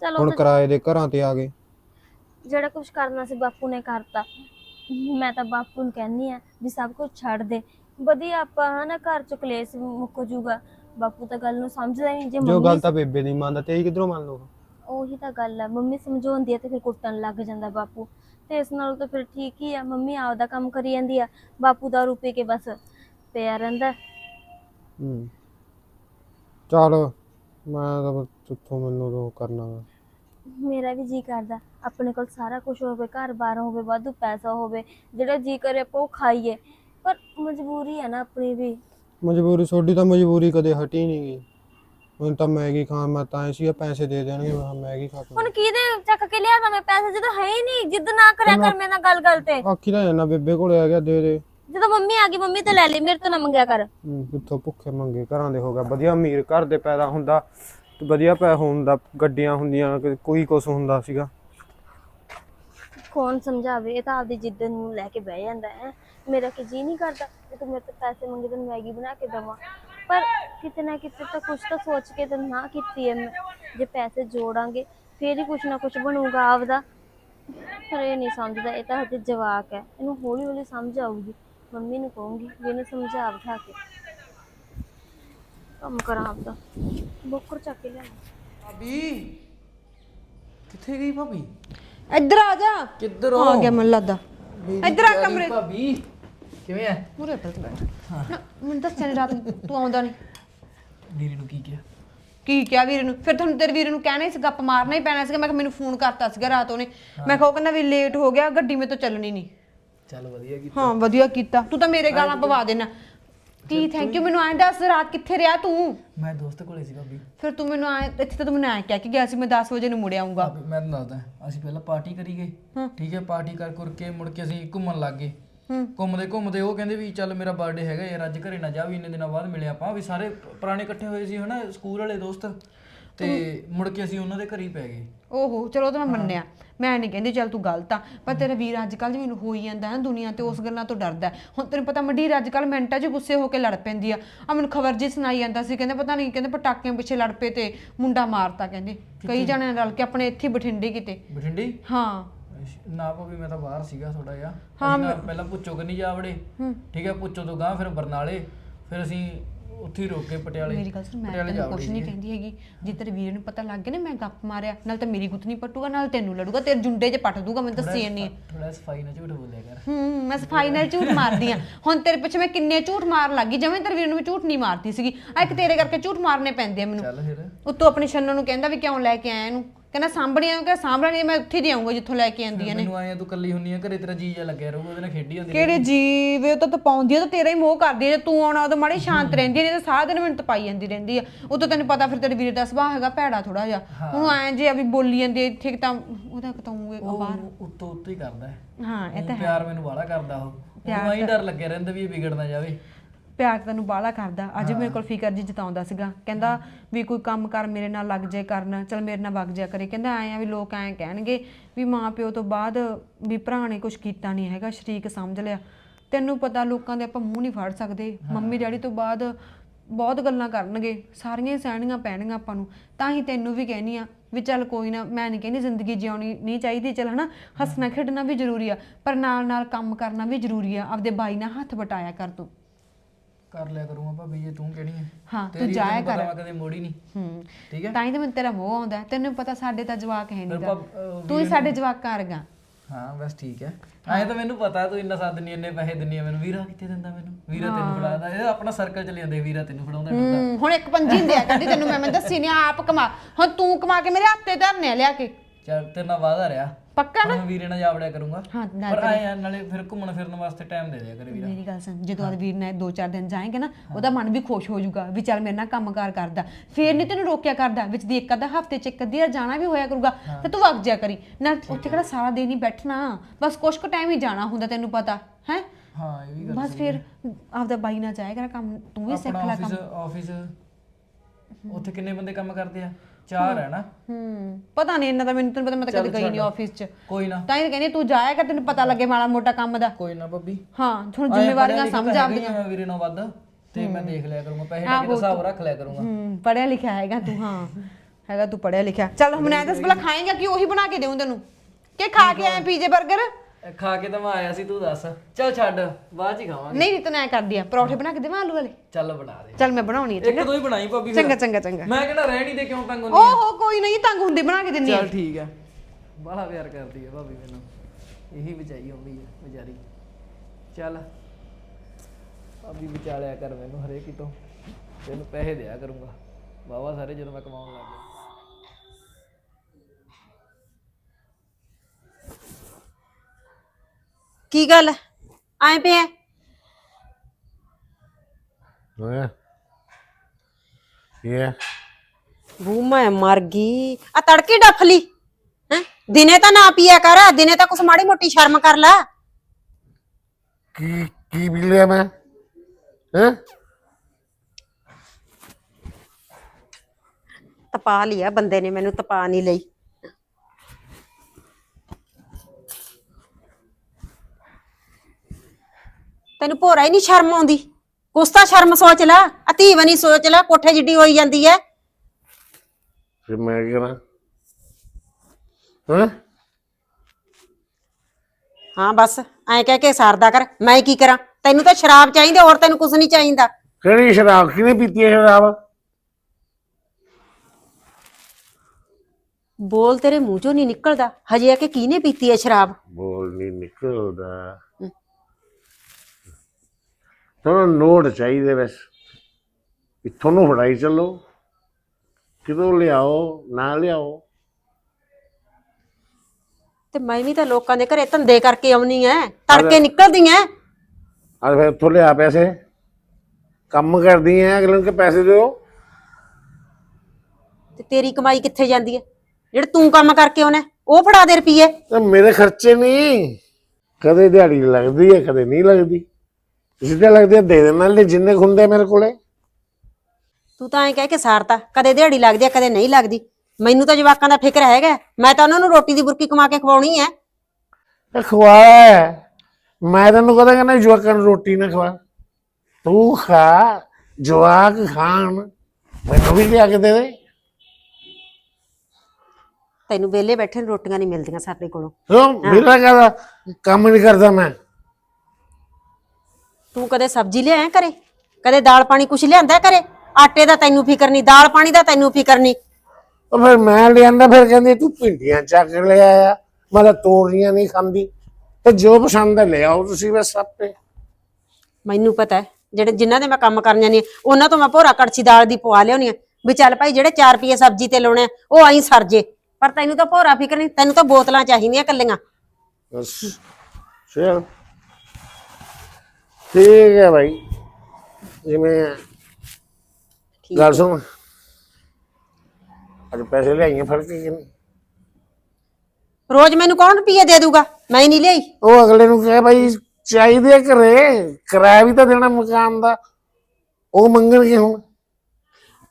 ਚਲੋ ਹੁਣ ਕਿਰਾਏ ਦੇ ਘਰਾਂ ਤੇ ਆ ਗਏ। ਜਿਹੜਾ ਕੁਝ ਕਰਨਾ ਸੀ ਬਾਪੂ ਨੇ ਕਰਤਾ। ਮੈਂ ਤਾਂ ਬਾਪੂ ਨੂੰ ਕਹਿੰਨੀ ਆ ਵੀ ਸਭ ਕੁਝ ਛੱਡ ਦੇ। ਵਧੀਆ ਆਪਾਂ ਹਨਾ ਘਰ 'ਚ ਕਲੇਸ਼ ਮੁੱਕ ਜੂਗਾ। ਬਾਪੂ ਤਾਂ ਗੱਲ ਨੂੰ ਸਮਝਦਾ ਹੀ ਨਹੀਂ ਜੇ ਜੋ ਮੰਮੀ ਗੱਲ ਤਾਂ ਬੇਬੇ ਨਹੀਂ ਮੰਨਦਾ ਤੇ ਇਹ ਕਿਧਰੋਂ ਮੰਨ ਲਊਗਾ? ਉਹੀ ਤਾਂ ਗੱਲ ਹੈ ਮੰਮੀ ਸਮਝਾਉਂਦੀ ਹੈ ਤੇ ਫਿਰ ਕੁੱਟਣ ਲੱਗ ਜਾਂਦਾ ਬਾਪੂ। ਤੇ ਇਸ ਨਾਲੋਂ ਤਾਂ ਫਿਰ ਠੀਕ ਹੀ ਆ ਮੰਮੀ ਆਪਦਾ ਕੰਮ ਕਰੀ ਜਾਂਦੀ ਆ ਬਾਪੂ ਦਾ ਰੁਪਏ ਕੇ ਬਸ ਪਿਆ ਰਹਿੰਦਾ। ਹੂੰ। ਚਲ ਮੈਂ ਤਾਂ ਬਸ ਉੱਥੋਂ ਮੈਨੂੰ ਉਹ ਕਰਨਾ ਵਾ। ਮੇਰਾ ਵੀ ਜੀ ਕਰਦਾ ਆਪਣੇ ਕੋਲ ਸਾਰਾ ਕੁਝ ਹੋਵੇ ਘਰ-ਬਾਰ ਹੋਵੇ ਵਾਧੂ ਪੈਸਾ ਹੋਵੇ ਜਿਹੜਾ ਜੀ ਕਰੇ ਆਪਾਂ ਉਹ ਖਾਈਏ। ਪਰ ਮਜਬੂਰੀ ਹੈ ਨਾ ਆਪਣੀ ਵੀ। ਮਜਬੂਰੀ ਛੋਡੀ ਤਾਂ ਮਜਬੂਰੀ ਕਦੇ ਹਟੀ ਨਹੀਂ ਗਈ ਹੁਣ ਤਾਂ ਮੈਗੀ ਖਾਂ ਮੈਂ ਤਾਂ ਐਸੀ ਆ ਪੈਸੇ ਦੇ ਦੇਣਗੇ ਮੈਂ ਕਿਹਾ ਮੈਗੀ ਖਾ ਕੇ। ਹੁਣ ਕਿਹਦੇ ਚੱਕ ਕੇ ਲਿਆ ਤਾਂ ਮੈਂ? ਪੈਸੇ ਜਦੋਂ ਹੈ ਹੀ ਨਹੀਂ ਜਿੱਦ ਨਾ ਕਰਿਆ ਕਰ ਮੇਰੇ ਨਾਲ ਗੱਲ-ਗੱਲ ਤੇ। ਆਖੀ ਤਾਂ ਜਾਨਾ ਬੇਬੇ ਕੋਲੇ ਆ ਗਿਆ ਦੇ ਦੇ। ਜਦੋਂ ਮੰਮੀ ਆ ਗਈ ਮੰਮੀ ਤੇ ਲੈ ਲਈ ਮੇਰੇ ਤੋਂ ਨਾ ਮੰਗਿਆ ਕਰ। ਹੂੰ, ਕਿੱਥੋਂ ਭੁੱਖੇ ਮੰਗੇ ਘਰਾਂ ਦੇ ਹੋ ਗਿਆ। ਵਧੀਆ ਅਮੀਰ ਘਰ ਦੇ ਪੈਦਾ ਹੁੰਦਾ ਤੇ ਵਧੀਆ ਪੈ ਹੁੰਦਾ ਗੱਡੀਆਂ ਹੁੰਦੀਆਂ ਕੋਈ- ਕੋਈ ਕੁਛ ਹੁੰਦਾ ਸੀਗਾ। ਕੌਣ ਸਮਝਾਵੇ? ਇਹ ਤਾਂ ਆਪਦੀ ਜਿੱਦ ਨੂੰ ਲੈ ਕੇ ਬਹਿ ਜਾਂਦਾ ਹੈ। ਮੇਰਾ ਕਿ ਜੀ ਨਹੀਂ ਕਰਦਾ ਕਿ ਤੂੰ ਮੇਰੇ ਤੋਂ ਪੈਸੇ ਮੰਗੇ ਤੈਨੂੰ ਮੈਗੀ ਬਣਾ ਕੇ ਦੇਵਾਂ। ਪਰ ਕਿਤੇ ਨਾ ਕਿਤੇ ਤਾਂ ਕੁਝ ਤਾਂ ਸੋਚ ਕੇ ਤਾਂ ਨਾ ਕੀਤੀ ਹੈ ਮੈਂ। ਜੇ ਪੈਸੇ ਜੋੜਾਂਗੇ ਫੇਰ ਹੀ ਕੁਝ ਨਾ ਕੁਝ ਬਣੂਗਾ ਆਪਦਾ। ਪਰ ਇਹ ਨਹੀਂ ਸਮਝਦਾ ਇਹ ਤਾਂ ਹਜੇ ਜਵਾਕ ਹੈ ਇਹਨੂੰ ਹੌਲੀ ਹੌਲੀ ਸਮਝ ਆਊਗੀ। ਮੰਮੀ ਨੂੰ ਕਹੂੰਗੀ ਵੀ ਇਹਨੂੰ ਸਮਝਾ ਬਿਠਾ ਕੇ। ਕੰਮ ਕਰਾਂ ਆਪਦਾ। ਬੋਕਰ ਚੱਕ ਕੇ ਲਿਆ ਭਾਬੀ ਕਿੱਥੇ ਗਈ ਭਾਬੀ? ਇੱਧਰ ਆ ਜਾ। ਕਿੱਧਰ? ਆ ਗਿਆ ਮੈਨੂੰ ਲੱਗਦਾ। ਇੱਧਰ ਆ ਕਮਰੇ ਭਾਬੀ। ਕਿਵੇਂ ਐ? ਮੂਰੇ ਤੂੰ ਬੈਠ। ਨਾ ਮੈਨੂੰ ਦੱਸਿਆ ਨੀ ਰਾਤ ਨੂੰ ਤੂੰ ਆਉਂਦਾ ਨਹੀਂ ਵੀਰੇ ਨੂੰ ਕੀ ਕਿਹਾ? ਕੀ ਕਿਹਾ ਵੀਰ ਨੂੰ? ਫਿਰ ਤੁਹਾਨੂੰ ਤੇਰੇ ਵੀਰ ਨੂੰ ਕਹਿਣਾ ਹੀ ਸੀ ਗੱਪ ਮਾਰਨਾ ਹੀ ਪੈਣਾ ਸੀਗਾ। ਮੈਂ ਕਿਹਾ ਮੈਨੂੰ ਫੋਨ ਕਰਤਾ ਸੀਗਾ ਰਾਤ ਉਹਨੇ। ਮੈਂ ਕਿਹਾ ਉਹ ਕਹਿੰਦਾ ਵੀ ਲੇਟ ਹੋ ਗਿਆ ਗੱਡੀ ਮੇ ਤੋਂ ਚੱਲਣੀ ਨਹੀਂ ਚੱਲ ਵਧੀਆ ਕੀ ਹਾਂ ਵਧੀਆ ਕੀਤਾ। ਤੂੰ ਤਾਂ ਮੇਰੇ ਗਾਲਾਂ ਪਵਾ ਦੇਣਾ। ਕੀ ਥੈਂਕ ਯੂ ਮੈਨੂੰ ਐਂ ਦੱਸ ਰਾਤ ਕਿੱਥੇ ਰਿਹਾ ਤੂੰ? ਮੈਂ ਦੋਸਤ ਕੋਲੇ ਸੀ ਭਾਬੀ। ਫਿਰ ਤੂੰ ਮੈਨੂੰ ਐਂ ਇੱਥੇ ਤਾਂ ਤੂੰ ਮੈਨੂੰ ਐਂ ਕਹਿ ਕੇ ਗਿਆ ਸੀ ਮੈਂ 10 ਵਜੇ ਨੂੰ ਮੁੜ ਆਉਂਗਾ ਭਾਬੀ ਮੈਂ ਤੁਹਾਨੂੰ ਦੱਸਦਾ ਅਸੀਂ ਪਹਿਲਾਂ ਪਾਰਟੀ ਕਰੀ ਗਏ। ਠੀਕ ਹੈ ਪਾਰਟੀ ਕਰ ਕਰ ਕੇ ਮੁੜ ਕੇ ਅਸੀਂ ਘੁੰਮਣ ਲੱਗ ਗਏ। ਘੁੰਮਦੇ ਘੁੰਮਦੇ ਉਹ ਕਹਿੰਦੇ ਵੀ ਚੱਲ ਮੇਰਾ ਬਰਥਡੇ ਹੈਗਾ ਯਾਰ ਅੱਜ ਘਰੇ ਨਾ ਜਾ ਵੀ ਇੰਨੇ ਦਿਨਾਂ ਬਾਅਦ ਮਿਲੇ ਆਪਾਂ। ਵੀ ਸਾਰੇ ਪੁਰਾਣੇ ਇਕੱਠੇ ਹੋਏ ਸੀ ਹਨਾ ਸਕੂਲ ਵਾਲੇ ਦੋਸਤ। ਤੇ ਮੁੜ ਕੇ ਅਸੀਂ ਉਹਨਾਂ ਦੇ ਘਰ ਹੀ ਪੈ ਗਏ। ਓਹੋ ਚਲੋ ਉਹ ਤਾਂ ਮੈਂ ਮੰਨਿਆ। ਮੈਂ ਨਹੀਂ ਕਹਿੰਦੀ ਚੱਲ ਤੂੰ ਗਲਤ ਆ ਪਰ ਤੇਰਾ ਵੀਰ ਅੱਜ ਕੱਲ੍ਹ ਜਿਵੇਂ ਹੋਈ ਜਾਂਦਾ ਹੈ ਨਾ ਦੁਨੀਆ ਤੇ ਉਸ ਗੱਲਾਂ ਤੋਂ ਡਰਦਾ ਹੈ। ਹੁਣ ਤੈਨੂੰ ਪਤਾ ਮੰਡੀਰ ਅੱਜ ਕੱਲ੍ਹ ਮਿੰਟਾਂ 'ਚ ਗੁੱਸੇ ਹੋ ਕੇ ਲੜ ਪੈਂਦੀ ਆ। ਆ ਮੈਨੂੰ ਖਬਰ ਜੀ ਸੁਣਾਈ ਜਾਂਦਾ ਸੀ ਕਹਿੰਦੇ ਪਤਾ ਨਹੀਂ ਕਹਿੰਦੇ ਪਟਾਕਿਆਂ ਪਿੱਛੇ ਲੜ ਪਏ ਤੇ ਮੁੰਡਾ ਮਾਰਤਾ ਕਹਿੰਦੇ। ਕਈ ਜਣਿਆਂ ਨੇ ਰਲ ਕੇ ਆਪਣੇ ਇੱਥੇ ਹੀ ਬਠਿੰਡੇ ਕਿਤੇ। ਬਠਿੰਡੇ ਹਾਂ। ਅੱਛ- ਨਾ ਭਾਬੀ ਮੈਂ ਤਾਂ ਬਾਹਰ ਸੀਗਾ ਥੋੜਾ ਜਿਹਾ। ਅਸੀਂ ਨਾ ਪਹਿਲਾਂ ਪੁੱਚੋ ਕੰਨੀ ਜਾ ਵੜੇ। ਠੀਕ ਹੈ ਪੁੱਚੋ ਤੋਂ ਗਾਂ ਫਿਰ ਬਰਨਾਲੇ। ਫਿਰ ਅਸੀਂ ਉੱਥੇ ਹੀ ਰੁਕ ਗਏ ਪਟਿਆਲੇ। ਮੇਰੀ ਗੱਲ ਸੁਣ ਮੈਂ ਪਟਿਆਲੇ ਜਾ ਕੁਝ ਨਹੀਂ ਕਹਿੰਦੀ ਹੈਗੀ। ਜੇ ਤੇਰੇ ਵੀਰ ਨੂੰ ਪਤਾ ਲੱਗ ਗਿਆ ਨਾ ਮੈਂ ਗੱਪ ਮਾਰਿਆ। ਨਾਲ ਤਾਂ ਮੇਰੀ ਗੁੱਤ ਨਹੀਂ ਪਟੂਗਾ ਨਾਲ ਤੈਨੂੰ ਲੜੂਗਾ ਤੇਰੇ ਜੁੰਡੇ 'ਚ ਪੱਟ ਦੂਗਾ ਮੈਨੂੰ ਦੱਸੀ ਜਾਨੀ ਥੋੜਾ ਸਫ਼ਾਈ ਨਾਲ ਝੂਠ ਬੋਲਿਆ ਕਰ। ਹੂੰ ਮੈਂ ਸਫ਼ਾਈ ਨਾਲ ਝੂਠ ਮਾਰਦੀ ਆ ਹੁਣ ਤੇਰੇ ਪਿੱਛੇ ਮੈਂ ਕਿੰਨੇ ਝੂਠ ਮਾਰਨ ਲੱਗੀ ਜਿਵੇਂ ਤੇਰੇ ਵੀਰ ਨੂੰ ਮੈਂ ਝੂਠ ਨਹੀਂ ਮਾਰਦੀ ਸੀਗੀ। ਆ ਇੱਕ ਤੇਰੇ ਕਰਕੇ ਝੂਠ ਮਾਰਨੇ ਪੈਂਦੇ ਆ ਮੈਨੂੰ। ਚੱਲ ਫਿਰ। ਉੱਤੋਂ ਆਪਣੀ ਛੰਨੋ ਨੂੰ ਕਹਿੰਦਾ ਵੀ ਕਿਉਂ ਲੈ ਕੇ ਆਇਆ ਇਹਨੂੰ? ਕਹਿੰਦਾ ਸਾਂਭਣੀਆਂ ਕਹਿੰਦਾ ਸਾਂਭਣਾ ਨਹੀਂ ਮੈਂ ਉੱਥੇ ਦੀ ਆਉਂਗਾ ਜਿੱਥੋਂ ਲੈ ਕੇ ਆਂਦੀਆਂ ਨੇ। ਮੈਨੂੰ ਆਇਆ ਤੂੰ ਕੱਲੀ ਹੁੰਨੀ ਆ ਘਰੇ ਤੇਰਾ ਜੀ ਜਾ ਲੱਗਿਆ ਰਹੂਗਾ ਉਹਦੇ ਨਾਲ ਖੇਡੀ ਹੁੰਦੀ ਕਿਹੜੇ ਜੀਵੇ ਉਹ ਤਾਂ ਤਪਾਉਂਦੀ ਆ ਤਾਂ ਤੇਰਾ ਹੀ ਮੋਹ ਕਰਦੀ ਆ ਜੇ ਤੂੰ ਆਉਣਾ ਉਦੋਂ ਮਾੜੀ ਸ਼ਾਂਤ ਰਹਿੰਦੀ ਆ, ਨਹੀਂ ਤਾਂ ਸਾਰਾ ਦਿਨ ਮੈਨੂੰ ਤਪਾਈ ਜਾਂਦੀ ਰਹਿੰਦੀ ਆ। ਉਹ ਤਾਂ ਤੈਨੂੰ ਪਤਾ ਫਿਰ ਤੇਰੇ ਵੀਰ ਦਾ ਸੁਭਾਅ ਹੈਗਾ ਭੈੜਾ ਥੋੜਾ ਜਿਹਾ। ਉਹਨੂੰ ਐਂ ਜੇ ਅਭੀ ਬੋਲੀ ਜਾਂਦੀ ਆ, ਇੱਥੇ ਤਾਂ ਉਹਦਾ ਕਤਾਉਂਗੇ ਉਹ ਉੱਤੋਂ ਉੱਤੋਂ ਹੀ ਕਰਦਾ। ਹੈ ਹਾਂ ਇਹ ਉਹ ਪਿਆਰ ਮੈਨੂੰ ਬਾਹਲਾ ਕਰਦਾ ਉਹ। ਉਹਨੂੰ ਆਈ ਡਰ ਲੱਗਿਆ ਰਹਿੰਦਾ ਵੀ ਇਹ ਵਿਗੜ ਨਾ ਜਾਵੇ। ਪਿਆਰ ਤੈਨੂੰ ਬਾਹਲਾ ਕਰਦਾ। ਅੱਜ ਮੇਰੇ ਕੋਲ ਫਿਕਰ ਜੀ ਜਤਾਉਂਦਾ ਸੀਗਾ। ਕਹਿੰਦਾ ਵੀ ਕੋਈ ਕੰਮ ਕਰ ਮੇਰੇ ਨਾਲ ਲੱਗ ਜਾਏ ਕਰਨ। ਚਲ ਮੇਰੇ ਨਾਲ ਵਗ ਜਾ ਕਰੇ। ਕਹਿੰਦਾ ਐਂ ਆ ਵੀ ਲੋਕ ਐਂ ਕਹਿਣਗੇ ਵੀ ਮਾਂ ਪਿਓ ਤੋਂ ਬਾਅਦ ਵੀ ਭਰਾ ਨੇ ਕੁਝ ਕੀਤਾ ਨਹੀਂ ਹੈਗਾ ਸ਼ਰੀਕ ਸਮਝ ਲਿਆ। ਤੈਨੂੰ ਪਤਾ ਲੋਕਾਂ ਦੇ ਆਪਾਂ ਮੂੰਹ ਨਹੀਂ ਫੜ ਸਕਦੇ। ਮੰਮੀ ਡੈਡੀ ਤੋਂ ਬਾਅਦ ਬਹੁਤ ਗੱਲਾਂ ਕਰਨਗੇ। ਸਾਰੀਆਂ ਹੀ ਸਹਿਣੀਆਂ ਪੈਣਗੀਆਂ ਆਪਾਂ ਨੂੰ। ਤਾਂ ਹੀ ਤੈਨੂੰ ਵੀ ਕਹਿਨੀ ਆ ਵੀ ਚੱਲ ਕੋਈ ਨਾ ਮੈਂ ਨਹੀਂ ਕਹਿੰਦੀ ਜ਼ਿੰਦਗੀ ਜਿਉਣੀ ਨਹੀਂ ਚਾਹੀਦੀ। ਚੱਲ ਹਨਾ ਹੱਸਣਾ ਖੇਡਣਾ ਵੀ ਜ਼ਰੂਰੀ ਆ। ਪਰ ਨਾਲ ਨਾਲ ਕੰਮ ਕਰਨਾ ਵੀ ਜ਼ਰੂਰੀ ਆ। ਆਪਦੇ ਬਾਈ ਨਾਲ ਹੱਥ ਵਟਾਇਆ ਕਰ ਤੂੰ। ਕਰ ਲਿਆ ਕਰੂੰਗਾ ਭਾਬੀ ਜੇ ਤੂੰ ਕਹਿਣੀ ਹੈ ਹਾਂ ਤੂੰ ਤੇਰੀ ਜਾਇਆ ਤੈਨੂੰ ਪਤਾ ਕਰ। ਮੈਂ ਕਦੇ ਮੋੜੀ ਨਹੀਂ। ਹੂੰ। ਠੀਕ ਹੈ? ਤਾਂ ਹੀ ਤਾਂ ਮੈਨੂੰ ਤੇਰਾ ਮੋਹ ਆਉਂਦਾ। ਤੈਨੂੰ ਪਤਾ ਸਾਡੇ ਤਾਂ ਜਵਾਕ ਹੈ ਅਹ ਤੂੰ ਹੀ ਸਾਡੇ ਜਵਾਕਾਂ ਵਰਗਾ ਹਾਂ ਬਸ ਠੀਕ ਹੈ। ਐ ਤਾਂ ਮੈਨੂੰ ਪਤਾ ਤੂੰ ਇੰਨਾ ਸਾਥ ਨਹੀਂ ਇੰਨੇ ਪੈਸੇ ਦਿੰਨੀ ਆ ਮੈਨੂੰ। ਵੀਰਾ ਕਿੱਥੇ ਦਿੰਦਾ ਮੈਨੂੰ? ਵੀਰਾ ਤੈਨੂੰ ਫੜਾਦਾ ਇਹ ਆਪਣਾ ਸਰਕਲ ਚ ਜਾਂਦੇ ਵੀਰਾ ਤੈਨੂੰ ਫੜਾਉਂਦਾ ਫਿਰਦਾ। ਹੂੰ ਹੁਣ ਇੱਕ ਪੰਜੀ ਦਿਆ ਕਰਦੀ ਤੈਨੂੰ ਮੈਂ ਮੈਂ ਦੱਸੀ ਨਹੀਂ ਆਪ ਕਮਾ। ਹੁਣ ਤੂੰ ਕਮਾ ਕੇ ਮੇਰੇ ਹੱਥੇ ਧਰਨੇ ਲਿਆ ਕੇ। ਚੱਲ ਤੇਰੇ ਨਾਲ ਵਾਦਾ ਰਿਹਾ। ਪੱਕਾ ਹੁਣ ਮੈਂ ਵੀਰੇ ਨਾਲ ਜਾਵੜਿਆ ਕਰੂੰਗਾ। ਹਾਂ ਨਾਲ ਪਰ ਆਏ ਆ, ਨਾਲੇ ਫਿਰ ਘੁੰਮਣ ਫਿਰਨ ਵਾਸਤੇ ਟਾਈਮ ਦੇ ਦਿਆ ਕਰੇ ਵੀਰਾ। ਮੇਰੀ ਗੱਲ ਸੁਣ ਜਦੋਂ ਆਦ ਵੀਰ ਨੇ ਦੋ ਚਾਰ ਦਿਨ ਜਾਏਗਾ ਨਾ ਉਹਦਾ ਮਨ ਵੀ ਖੁਸ਼ ਹੋ ਜਾਊਗਾ ਵੀ ਚੱਲ ਮੇਰੇ ਨਾਲ ਕੰਮਕਾਰ ਕਰਦਾ। ਫੇਰ ਨਹੀਂ ਤੈਨੂੰ ਰੋਕਿਆ ਕਰਦਾ ਵਿੱਚ ਦੀ ਇੱਕ ਅੱਧਾ ਹਫ਼ਤੇ ਚ ਇੱਕ ਅੱਧੀ ਵਾਰ ਜਾਣਾ ਵੀ ਹੋਇਆ ਕਰੂਗਾ ਤੇ ਤੂੰ ਵਗ ਜਾ ਕਰੀ। ਨਾ ਉੱਥੇ ਕਿਹੜਾ ਸਾਰਾ ਦਿਨ ਹੀ ਬੈਠਣਾ ਬਸ ਕੁਛ ਕੁ ਟਾਈਮ ਹੀ ਜਾਣਾ ਹੁੰਦਾ ਤੈਨੂੰ ਪਤਾ ਹੈ? ਹਾਂ ਇਹ ਵੀ ਗੱਲ ਬਸ ਫਿਰ ਆਪਦਾ ਬਾਈ ਨਾਲ ਜਾਏਗਾ ਕੰਮ ਤੂੰ ਵੀ ਸਿੱਖ ਲੈ ਆਫਿਸ ਆਫਿਸ ਉੱਥੇ ਕਿੰਨੇ ਬੰਦੇ ਕੰਮ ਕਰਦੇ ਆ? ਚਾਰ ਹੈ ਨਾ। ਹੂੰ ਪਤਾ ਨਹੀਂ ਇਹਨਾਂ ਦਾ ਮੈਨੂੰ ਤੈਨੂੰ ਪਤਾ ਮੈਂ ਤਾਂ ਕਦੇ ਗਈ ਨਹੀਂ ਆਫਿਸ 'ਚ। ਕੋਈ ਨਾ। ਤਾਂ ਇਹ ਕਹਿੰਦੀ ਤੂੰ ਜਾਇਆ ਕਰ ਤੈਨੂੰ ਪਤਾ ਲੱਗੇ ਮਾੜਾ ਮੋਟਾ ਕੰਮ ਦਾ। ਕੋਈ ਨਾ ਭਾਬੀ। ਹਾਂ ਹੁਣ ਜ਼ਿੰਮੇਵਾਰੀਆਂ ਸਮਝ ਆਉਂਦੀਆਂ ਹੀ ਮੈਂ ਵੀਰੇ ਨਾਲ ਵੱਧ ਤੇ ਮੈਂ ਦੇਖ ਲਿਆ ਕਰੂੰਗਾ ਪੈਸੇ ਦਾ ਕਿਤੇ ਹਿਸਾਬ ਰੱਖ ਲਿਆ ਕਰੂੰਗਾ। ਹੂੰ ਪੜਿਆ ਲਿਖਿਆ ਹੈਗਾ ਤੂੰ ਹਾਂ। ਹੈਗਾ ਤੂੰ ਪੜਿਆ ਲਿਖਿਆ ਚੱਲ ਹੁਣ ਐ ਦੱਸ ਭਲਾ ਖਾਏਗਾ ਕਿ ਉਹੀ ਬਣਾ ਕੇ ਦੇਉਂ ਤੈਨੂੰ? ਕਿ ਖਾ ਕੇ ਆਏ ਪੀਜੇ 버ਗਰ ਖਾ ਕੇ ਤਾਂ ਮੈਂ ਆਇਆ ਸੀ ਤੂੰ ਦੱਸ। ਚੱਲ ਛੱਡ ਬਾਅਦ ਚ ਹੀ ਖਾਵਾਂਗੇ। ਨਹੀਂ ਨਹੀਂ ਤੈਨੂੰ ਐ ਕਰਦੀ ਆ। ਪਰੌਠੇ ਬਣਾ ਕੇ ਦੇਵਾਂ ਆਲੂ ਵਾਲੇ? ਚੱਲ ਬਣਾ ਦੇ। ਚੱਲ ਮੈਂ ਬਣਾਉਣੀ ਆ ਇੱਕ ਦੋ ਹੀ ਬਣਾਈ ਭਾਬੀ ਫਿਰ। ਚੰਗਾ ਚੰਗਾ। ਚੰਗਾ ਮੈਂ ਕਹਿੰਦਾ ਰਹਿਣੀ ਦੇ ਕਿਉਂ ਤੰਗ ਹੁੰਦੀ ਓਹੋ ਕੋਈ ਨਹੀਂ ਤੰਗ ਹੁੰਦੀ ਬਣਾ ਕੇ ਦਿੰਦੀ ਆ। ਚੱਲ ਠੀਕ ਹੈ ਬੜਾ ਪਿਆਰ ਕਰਦੀ ਹੈ ਭਾਬੀ ਮੈਨੂੰ। ਇਹੀ ਵਿਚਾਈ ਹੁੰਦੀ ਹੈ ਵਿਚਾਰੀ। ਚੱਲ। ਭਾਬੀ ਵਿਚਾਲਿਆ ਕਰ ਮੈਨੂੰ ਹਰੇਕ ਕਿਤੋਂ ਤੈਨੂੰ ਪੈਸੇ ਦਿਆ ਕਰੂੰਗਾ। ਵਾਵਾ ਸਾਰੇ ਜਦੋਂ ਮੈਂ ਕਮਾਉਣ ਲੱਗ ਗਿਆ। ਕੀ ਗੱਲ? ਐ? ਪਿਆ ਹੈ ਇਹ ਬੂ ਮੈਂ ਮਰ ਗਈ। ਆ ਤੜਕੇ ਡੱਫ ਲਈ। ਹੈ? ਦਿਨੇ ਤਾਂ ਨਾ ਪੀਆ ਕਰ ਦਿਨੇ ਤਾਂ ਕੁਛ ਮਾੜੀ ਮੋਟੀ ਸ਼ਰਮ ਕਰ ਲੈ। ਕੀ ਕੀ ਪੀ ਲਿਆ ਮੈਂ? ਹੈ? ਤਪਾ ਲਿਆ ਬੰਦੇ ਨੇ ਮੈਨੂੰ ਤਪਾ ਨਹੀਂ ਲਈ। ਤੈਨੂੰ ਭੋਰਾ ਹੀ ਨਹੀਂ ਸ਼ਰਮ ਆਉਂਦੀ। ਕੁਛ ਤਾਂ ਸ਼ਰਮ ਸੋਚ ਲੈ ਅਤੀ ਬਣੀ ਸੋਚ ਲੈ ਕੋਠੇ ਜਿੱਡੀ ਹੋਈ ਜਾਂਦੀ ਐ। ਫਿਰ ਮੈਂ ਕੀ ਕਰਾਂ? ਹੈ? ਹਾਂ ਬਸ ਐਂ ਕਹਿ ਕੇ ਸਾਰਦਾ ਕਰ ਮੈਂ ਕੀ ਕਰਾਂ? ਤੈਨੂੰ ਤਾਂ ਸ਼ਰਾਬ ਚਾਹੀਦੀ ਹੋਰ ਤੈਨੂੰ ਕੁਝ ਨਹੀਂ ਚਾਹੀਦਾ। ਕਿਹੜੀ ਸ਼ਰਾਬ? ਕਿਹਨੇ ਪੀਤੀ ਹੈ ਸ਼ਰਾਬ? ਬੋਲ ਤੇਰੇ ਮੂੰਹ ਚੋਂ ਨਹੀਂ ਨਿਕਲਦਾ ਹਜੇ ਆ ਕਿ ਕਿਹਨੇ ਪੀਤੀ ਐ ਸ਼ਰਾਬ? ਬੋਲ ਨਹੀਂ ਨਿਕਲਦਾ। ਤੁਹਾਨੂੰ ਨੋਟ ਚਾਹੀਦੇ ਬਸ। ਇੱਥੋਂ ਨੂੰ ਫੜਾਈ ਚੱਲੋ। ਕਿਦੋਂ ਲਿਆਓ ਨਾ ਲਿਆਓ। ਤੇ ਮੈਂ ਵੀ ਤਾਂ ਲੋਕਾਂ ਦੇ ਘਰੇ ਧੰਦੇ ਕਰਕੇ ਆਉਣੀ ਐ। ਤੜਕੇ ਨਿਕਲਦੀ ਐ। ਆ ਫਿਰ ਉੱਥੋਂ ਲਿਆ ਪੈਸੇ। ਕੰਮ ਕਰਦੀ ਐ ਅਗਲੇ ਨੂੰ ਕਿ ਪੈਸੇ ਦਿਓ? ਤੇ ਤੇਰੀ ਕਮਾਈ ਕਿੱਥੇ ਜਾਂਦੀ ਐ? ਜਿਹੜੇ ਤੂੰ ਕੰਮ ਕਰਕੇ ਆਉਣਾ ਉਹ ਫੜਾ ਦੇ ਰੁਪਈਏ। ਤੇ ਮੇਰੇ ਖਰਚੇ ਨਹੀਂ। ਕਦੇ ਦਿਹਾੜੀ ਲੱਗਦੀ ਹੈ ਕਦੇ ਨਹੀਂ ਲੱਗਦੀ। ਜਿੱਦੇ ਲੱਗਦੀ ਦੇ ਦੇਣਾ ਲੈ ਜਿੰਨੇ ਹੁੰਦੇ ਮੇਰੇ ਕੋਲੇ। ਤੂੰ ਤਾਂ ਐਂ ਕਹਿ ਕੇ ਸਾਰਤਾ ਕਦੇ ਦਿਹਾੜੀ ਲੱਗਦੀ ਐ ਕਦੇ ਨਹੀਂ ਲੱਗਦੀ। ਮੈਨੂੰ ਤਾਂ ਜਵਾਕਾਂ ਦਾ ਫਿਕਰ ਹੈਗਾ ਮੈਂ ਤਾਂ ਉਹਨਾਂ ਨੂੰ ਰੋਟੀ ਦੀ ਬੁਰਕੀ ਕਮਾ ਕੇ ਖਵਾਉਣੀ ਐ। ਇਹ ਖਵਾਇਆ ਹੈ। ਮੈਂ ਤੈਨੂੰ ਕਹਦਾ ਕਹਿੰਦਾ ਜਵਾਕਾਂ ਨੂੰ ਰੋਟੀ ਨਾ ਖਵਾ। ਤੂੰ ਖਾ ਜਵਾਕ ਖਾਣ। ਮੈਨੂੰ ਵੀ ਲਿਆ ਕੇ ਦੇ ਦੇ। ਤੈਨੂੰ ਵਿਹਲੇ ਬੈਠੇ ਨੂੰ ਰੋਟੀਆਂ ਨਹੀਂ ਮਿਲਦੀਆਂ ਸਾਡੇ ਕੋਲੋਂ। ਕਿਉਂ ਮੇਰਾ ਕਹਦਾ? ਕੰਮ ਨਹੀਂ ਕਰਦਾ ਮੈਂ। ਤੂੰ ਕਦੇ ਸਬਜ਼ੀ ਲਿਆਇਆ ਘਰੇ? ਕਦੇ ਦਾਲ ਪਾਣੀ ਕੁਛ ਲਿਆਂਦਾ ਘਰੇ? ਆਟੇ ਦਾ ਤੈਨੂੰ ਫਿਕਰ ਨਹੀਂ ਦਾਲ ਪਾਣੀ ਦਾ ਤੈਨੂੰ ਫਿਕਰ ਨਹੀਂ। ਉਹ ਫਿਰ ਮੈਂ ਲਿਆਂਦਾ ਫਿਰ ਕਹਿੰਦੀ ਤੂੰ ਭਿੰਡੀਆਂ ਚੱਕ ਲੈ ਆਇਆ। ਮੈਂ ਤਾਂ ਤੋਰੀਆਂ ਨਹੀਂ ਖਾਂਦੀ। ਤੇ ਜੋ ਪਸੰਦ ਹੈ ਲੈ ਆਓ ਤੁਸੀਂ ਬਸ ਆਪੇ। ਮੈਨੂੰ ਪਤਾ ਹੈ ਜਿਹੜੇ ਜਿਨ੍ਹਾਂ ਦੇ ਮੈਂ ਕੰਮ ਕਰਨ ਜਾਂਦੀ ਹਾਂ, ਉਹਨਾਂ ਤੋਂ ਮੈਂ ਭੋਰਾ ਕੜਛੀ ਦਾਲ ਦੀ ਪਵਾ ਲਿਆਉਣੀ ਆ। ਵੀ ਚੱਲ ਭਾਈ ਜਿਹੜੇ 4 ਰੁਪਏ ਸਬਜ਼ੀ ਤੇ ਲਾਉਣੇ ਆ, ਉਹ ਆਈ ਸਰ ਜੇ। ਪਰ ਤੈਨੂੰ ਤਾਂ ਭੋਰਾ ਫਿਕਰ ਨਹੀਂ ਤੈਨੂੰ ਤਾਂ ਬੋਤਲਾਂ ਚਾਹੀਦੀਆਂ ਕੱਲੀਆਂ ਬਸ ਚਲ ਠੀਕ ਹੈ ਭਾਈ। ਜਿਵੇਂ ਗੱਲ ਸੁਣ। ਅੱਜ ਪੈਸੇ ਲਿਆਈਆਂ ਫੜ ਕੇ ਕਿ ਨਹੀਂ ਰੋਜ਼ ਮੈਨੂੰ ਕੌਣ ਰੁਪਈਆ ਦੇ ਦੂਗਾ? ਮੈਂ ਨਹੀਂ ਲਿਆਈ। ਉਹ ਅਗਲੇ ਨੂੰ ਕਹੇ ਭਾਈ ਚਾਹੀਦੇ ਆ ਘਰੇ। ਕਿਰਾਇਆ ਵੀ ਤਾਂ ਦੇਣਾ ਮਕਾਨ ਦਾ। ਉਹ ਮੰਗਣਗੇ ਹੁਣ।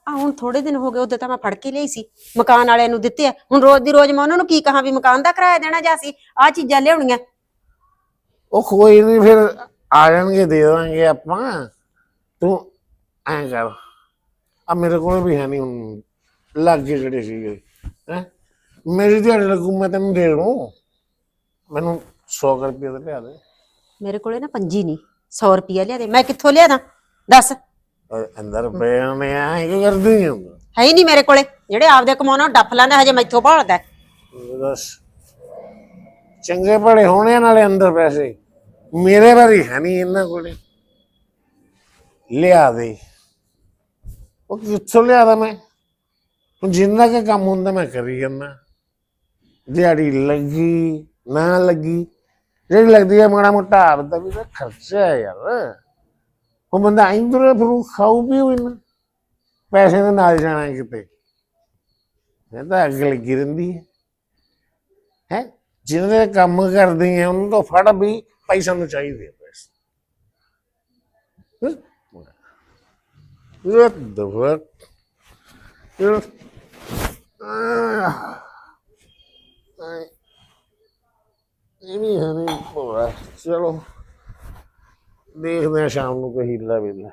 ਆ ਹੁਣ ਥੋੜੇ ਦਿਨ ਹੋ ਗਏ ਉਦੋਂ ਤਾਂ ਮੈਂ ਫੜ ਕੇ ਲਈ ਸੀ। ਮਕਾਨ ਵਾਲਿਆਂ ਨੂੰ ਦਿੱਤੇ ਆ। ਹੁਣ ਰੋਜ਼ ਦੀ ਰੋਜ਼ ਮੈਂ ਉਹਨਾਂ ਨੂੰ ਕੀ ਕਹਾਂ ਵੀ ਮਕਾਨ ਦਾ ਕਿਰਾਇਆ ਦੇਣਾ ਜਾਂ ਸੀ ਆ ਚੀਜ਼ਾਂ ਲਿਆਉਣੀਆਂ। ਉਹ ਕੋਈ ਨਹੀਂ ਫਿਰ ਆ ਜਾਣਗੇ ਦੇ ਦਾਂਗੇ ਆਪਾਂ। ਤੂੰ ਐਂ ਕਰ। ਆ ਮੇਰੇ ਕੋਲ ਵੀ ਹੈ ਨਹੀਂ ਹੁਣ। ਲੱਗ ਗਏ ਜਿਹੜੇ ਸੀਗੇ। ਹੈ? ਮੇਰੀ ਦਿਹਾੜੀ ਲੱਗੂ ਮੈਂ ਤੈਨੂੰ ਦੇ ਦੂੰ। ਮੈਨੂੰ 100 ਰੁਪਏ ਦੇ ਲਿਆ ਦੇ। ਮੇਰੇ ਕੋਲੇ ਨਾ ਪੰਜੀ ਨਹੀਂ 100 ਰੁਪਿਆ ਲਿਆ ਦੇ। ਮੈਂ ਕਿੱਥੋਂ ਲਿਆ ਦਾਂ? ਦੱਸ। ਅੰਦਰ ਪਏ ਨੇ ਆ ਕੀ ਕਰਦੀ ਹੈ ਹੈ ਹੀ ਨਹੀਂ ਮੇਰੇ ਕੋਲੇ। ਜਿਹੜੇ ਆਪਦੇ ਕਮਾਉਣਾ ਡੱਫ ਲੈਂਦਾ ਹਜੇ ਮੈਥੋਂ ਭਾਲਦਾ। ਦੱਸ। ਚੰਗੇ ਪੜੇ ਹੋਣੇ ਨਾਲੇ ਅੰਦਰ ਪੈਸੇ। ਮੇਰੇ ਵਾਰੀ ਹੈ ਨਹੀਂ ਇਹਨਾਂ ਕੋਲੇ। ਲਿਆ ਦੇ। ਉਹ ਕਿੱਥੋਂ ਲਿਆਦਾ ਮੈਂ? ਹੁਣ ਜਿੰਨਾ ਕੁ ਕੰਮ ਹੁੰਦਾ ਮੈਂ ਕਰੀ ਜਾਂਦਾ। ਦਿਹਾੜੀ ਲੱਗੀ, ਨਾ ਲੱਗੀ। ਜਿਹੜੀ ਲੱਗਦੀ ਹੈ ਮਾੜਾ ਮੋਟਾ ਆਪਦਾ ਵੀ ਤਾਂ ਖਰਚਾ ਹੈ ਯਾਰ। ਉਹ ਬੰਦਾ ਆਇੰਦਰ ਫਿਰ, ਖਾਊ, ਪੀਊ ਇਹਨਾਂ। ਪੈਸੇ ਦੇ ਨਾਲ ਜਾਣਾ ਕਿਤੇ। ਇਹ ਤਾਂ ਅੱਗ ਲੱਗੀ ਰਹਿੰਦੀ ਹੈ। ਹੈ? ਜਿਹਨਾਂ ਦੇ ਕੰਮ ਕਰਦੇ ਆ, ਉਹਨਾਂ ਤੋਂ ਫੜ ਵੀ ਪੈਸਾ ਨੂੰ ਚਾਹੀਦੇ ਆ ਪੈਸੇ। ਇਹ ਦਫਾ ਇਹ ਵੀ ਹੈ ਨਹੀਂ ਚਲੋ, ਦੇਖਦੇ ਆ ਸ਼ਾਮ ਨੂੰ ਕੋਈ ਹੀਲਾ ਵੇਲਾ